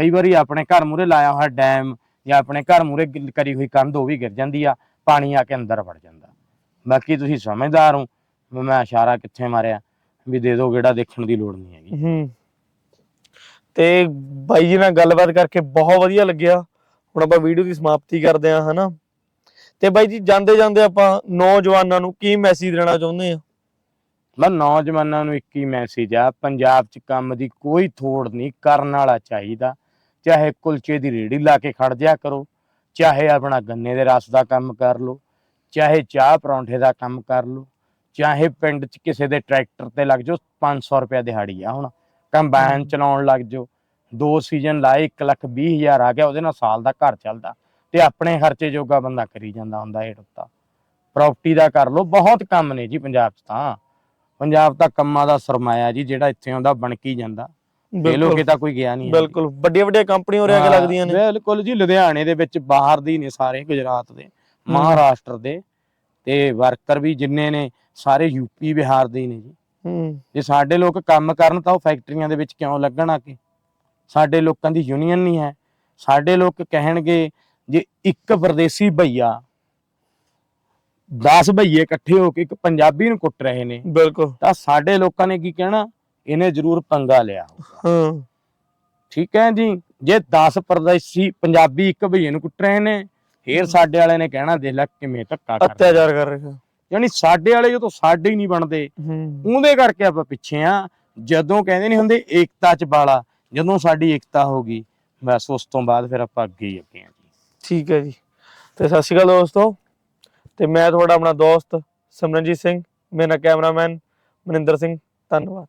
S1: ਕਈ ਵਾਰੀ ਆਪਣੇ ਘਰ ਮੂਰੇ ਲਾਇਆ ਹੋਇਆ ਡੈਮ ਜਾਂ ਆਪਣੇ ਘਰ ਮੂਰੇ ਕਰੀ ਹੋਈ ਕੰਧ ਉਹ ਵੀ ਗਿਰ ਜਾਂਦੀ ਆ ਪਾਣੀ ਆ ਕੇ ਅੰਦਰ ਵੜ ਜਾਂਦਾ। ਬਾਕੀ ਤੁਸੀਂ ਸਮਝਦਾਰ ਹੋ ਮੈਂ ਇਸ਼ਾਰਾ ਕਿੱਥੇ ਮਾਰਿਆ ਵੀ ਦੇ ਦਿਓ ਗੇੜਾ ਦੇਖਣ ਦੀ ਲੋੜ ਨਹੀਂ ਹੈਗੀ।
S2: ਹੂੰ। ਤੇ ਬਾਈ ਜੀ ਨਾਲ ਗੱਲਬਾਤ ਕਰਕੇ ਬਹੁਤ ਵਧੀਆ ਲੱਗਿਆ। ਹੁਣ ਆਪਾਂ ਵੀਡੀਓ ਦੀ ਸਮਾਪਤੀ ਕਰਦੇ ਆ ਹਨਾ। ਤੇ ਬਾਈ ਜੀ ਜਾਂਦੇ ਜਾਂਦੇ ਆਪਾਂ ਨੌਜਵਾਨਾਂ ਨੂੰ ਕੀ ਮੈਸੇਜ ਦੇਣਾ ਚਾਹੁੰਦੇ ਆ?
S1: ਮੈਂ ਨੌਜਵਾਨਾਂ ਨੂੰ ਇੱਕ ਹੀ ਮੈਸੇਜ ਆ ਪੰਜਾਬ 'ਚ ਕੰਮ ਦੀ ਕੋਈ ਥੋੜ ਨਹੀਂ ਕਰਨ ਵਾਲਾ ਚਾਹੀਦਾ। ਚਾਹੇ ਕੁਲਚੇ ਦੀ ਰੇੜੀ ਲਾ ਕੇ ਖੜ ਜਾ ਕਰੋ ਚਾਹੇ ਆਪਣਾ ਗੰਨੇ ਦੇ ਰਸ ਦਾ ਕੰਮ ਕਰ ਲਓ ਚਾਹੇ ਚਾਹ ਪਰੌਂਠੇ ਦਾ ਕੰਮ ਕਰ ਲਓ ਚਾਹੇ ਪਿੰਡ 'ਚ ਕਿਸੇ ਦੇ ਟਰੈਕਟਰ ਤੇ ਲੱਗ ਜਾਓ 500 ਰੁਪਏ ਦਿਹਾੜੀ ਆ ਹੁਣ। ਕੰਬਾਈਨ। ਚਲਾਉਣ ਲੱਗ ਜਾਓ ਦੋ ਸੀਜ਼ਨ ਲਾਏ 1 ਲੱਖ 20 ਹਜ਼ਾਰ ਆ ਗਿਆ ਉਹਦੇ ਨਾਲ ਸਾਲ ਦਾ ਘਰ ਚੱਲਦਾ ਤੇ ਆਪਣੇ ਖਰਚੇ ਜੋਗਾ ਬੰਦਾ ਕਰੀ ਜਾਂਦਾ ਹੁੰਦਾ ਇਹ ਟੁੱਤਾ ਪ੍ਰਾਪਰਟੀ ਦਾ ਕਰ ਲਓ ਬਹੁਤ ਕੰਮ ਨੇ ਜੀ ਪੰਜਾਬ 'ਚ ਤਾਂ। ਪੰਜਾਬ ਤਾਂ ਕੰਮਾਂ ਦਾ ਸਰਮਾਇਆ ਜੀ ਜਿਹੜਾ ਇੱਥੇ ਆਉਂਦਾ ਬਣ ਕੇ ਹੀ ਜਾਂਦਾ। ਇਹ ਲੋਕੇ ਤਾਂ ਕੋਈ ਗਿਆ ਨਹੀਂ।
S2: ਬਿਲਕੁਲ ਵੱਡੀਆਂ ਵੱਡੀਆਂ ਕੰਪਨੀਆਂ ਉਰੇ ਆ ਕੇ ਲੱਗਦੀਆਂ ਨੇ।
S1: ਬਿਲਕੁਲ ਜੀ ਲੁਧਿਆਣੇ ਦੇ ਵਿੱਚ ਬਾਹਰ ਦੀ ਨੇ ਸਾਰੇ ਗੁਜਰਾਤ ਦੇ ਮਹਾਰਾਸ਼ਟਰ ਦੇ ਤੇ ਵਰਕਰ ਵੀ ਜਿੰਨੇ ਨੇ ਸਾਰੇ ਯੂਪੀ ਬਿਹਾਰ ਦੇ ਨੇ ਜੀ।
S2: ਹੂੰ।
S1: ਜੇ ਸਾਡੇ ਲੋਕ ਕੰਮ ਕਰਨ ਤਾਂ ਉਹ ਫੈਕਟਰੀਆਂ ਦੇ ਵਿੱਚ ਕਿਉਂ ਲੱਗਣ ਆ ਕੇ? ਸਾਡੇ ਲੋਕਾਂ ਦੀ ਯੂਨੀਅਨ ਨਹੀਂ ਹੈ। ਸਾਡੇ ਲੋਕ ਕਹਿਣਗੇ ਜੇ ਇੱਕ ਪਰਦੇਸੀ ਭਈਆ 10 ਭਈਏ ਇਕੱਠੇ ਹੋ ਕੇ ਇੱਕ ਪੰਜਾਬੀ ਨੂੰ ਕੁੱਟ ਰਹੇ ਨੇ
S2: ਬਿਲਕੁਲ।
S1: ਤਾਂ ਸਾਡੇ ਲੋਕਾਂ ਨੇ ਕੀ ਕਹਿਣਾ? ਇਹਨੇ ਜ਼ਰੂਰ ਪੰਗਾ ਲਿਆ
S2: ਹਾਂ।
S1: ਠੀਕ ਹੈ ਜੀ? ਜੇ 10 ਪਰਦੇਸੀ ਪੰਜਾਬੀ ਇੱਕ ਭਈਏ ਨੂੰ ਕੁੱਟ ਰਹੇ ਨੇ ਫੇਰ ਸਾਡੇ ਵਾਲੇ ਨੇ ਕਹਿਣਾ ਦੇਖ ਲੈ ਕਿਵੇਂ ਧੱਕਾ ਕਰ
S2: ਅਤਿਆਚਾਰ ਕਰ ਰਹੇ
S1: ਯਾਨੀ ਸਾਡੇ ਵਾਲੇ ਜਦੋਂ ਸਾਡੇ ਹੀ ਨਹੀਂ ਬਣਦੇ ਉਹਦੇ ਕਰਕੇ ਆਪਾਂ ਪਿੱਛੇ ਆ। ਜਦੋਂ ਕਹਿੰਦੇ ਨਹੀਂ ਹੁੰਦੇ ਏਕਤਾ ਚ ਬਾਲਾ ਜਦੋਂ ਸਾਡੀ ਏਕਤਾ ਹੋ ਗਈ ਬਸ ਉਸ ਤੋਂ ਬਾਅਦ ਫਿਰ ਆਪਾਂ ਅੱਗੇ ਹੀ ਅੱਗੇ ਆ ਜੀ।
S2: ਠੀਕ ਹੈ ਜੀ। ਤੇ ਸਤਿ ਸ਼੍ਰੀ ਅਕਾਲ ਦੋਸਤੋ। ਤੇ ਮੈਂ ਤੁਹਾਡਾ ਆਪਣਾ ਦੋਸਤ ਸਿਮਰਨਜੀਤ ਸਿੰਘ ਮੇਰਾ ਕੈਮਰਾਮੈਨ ਮਨਿੰਦਰ ਸਿੰਘ। ਧੰਨਵਾਦ।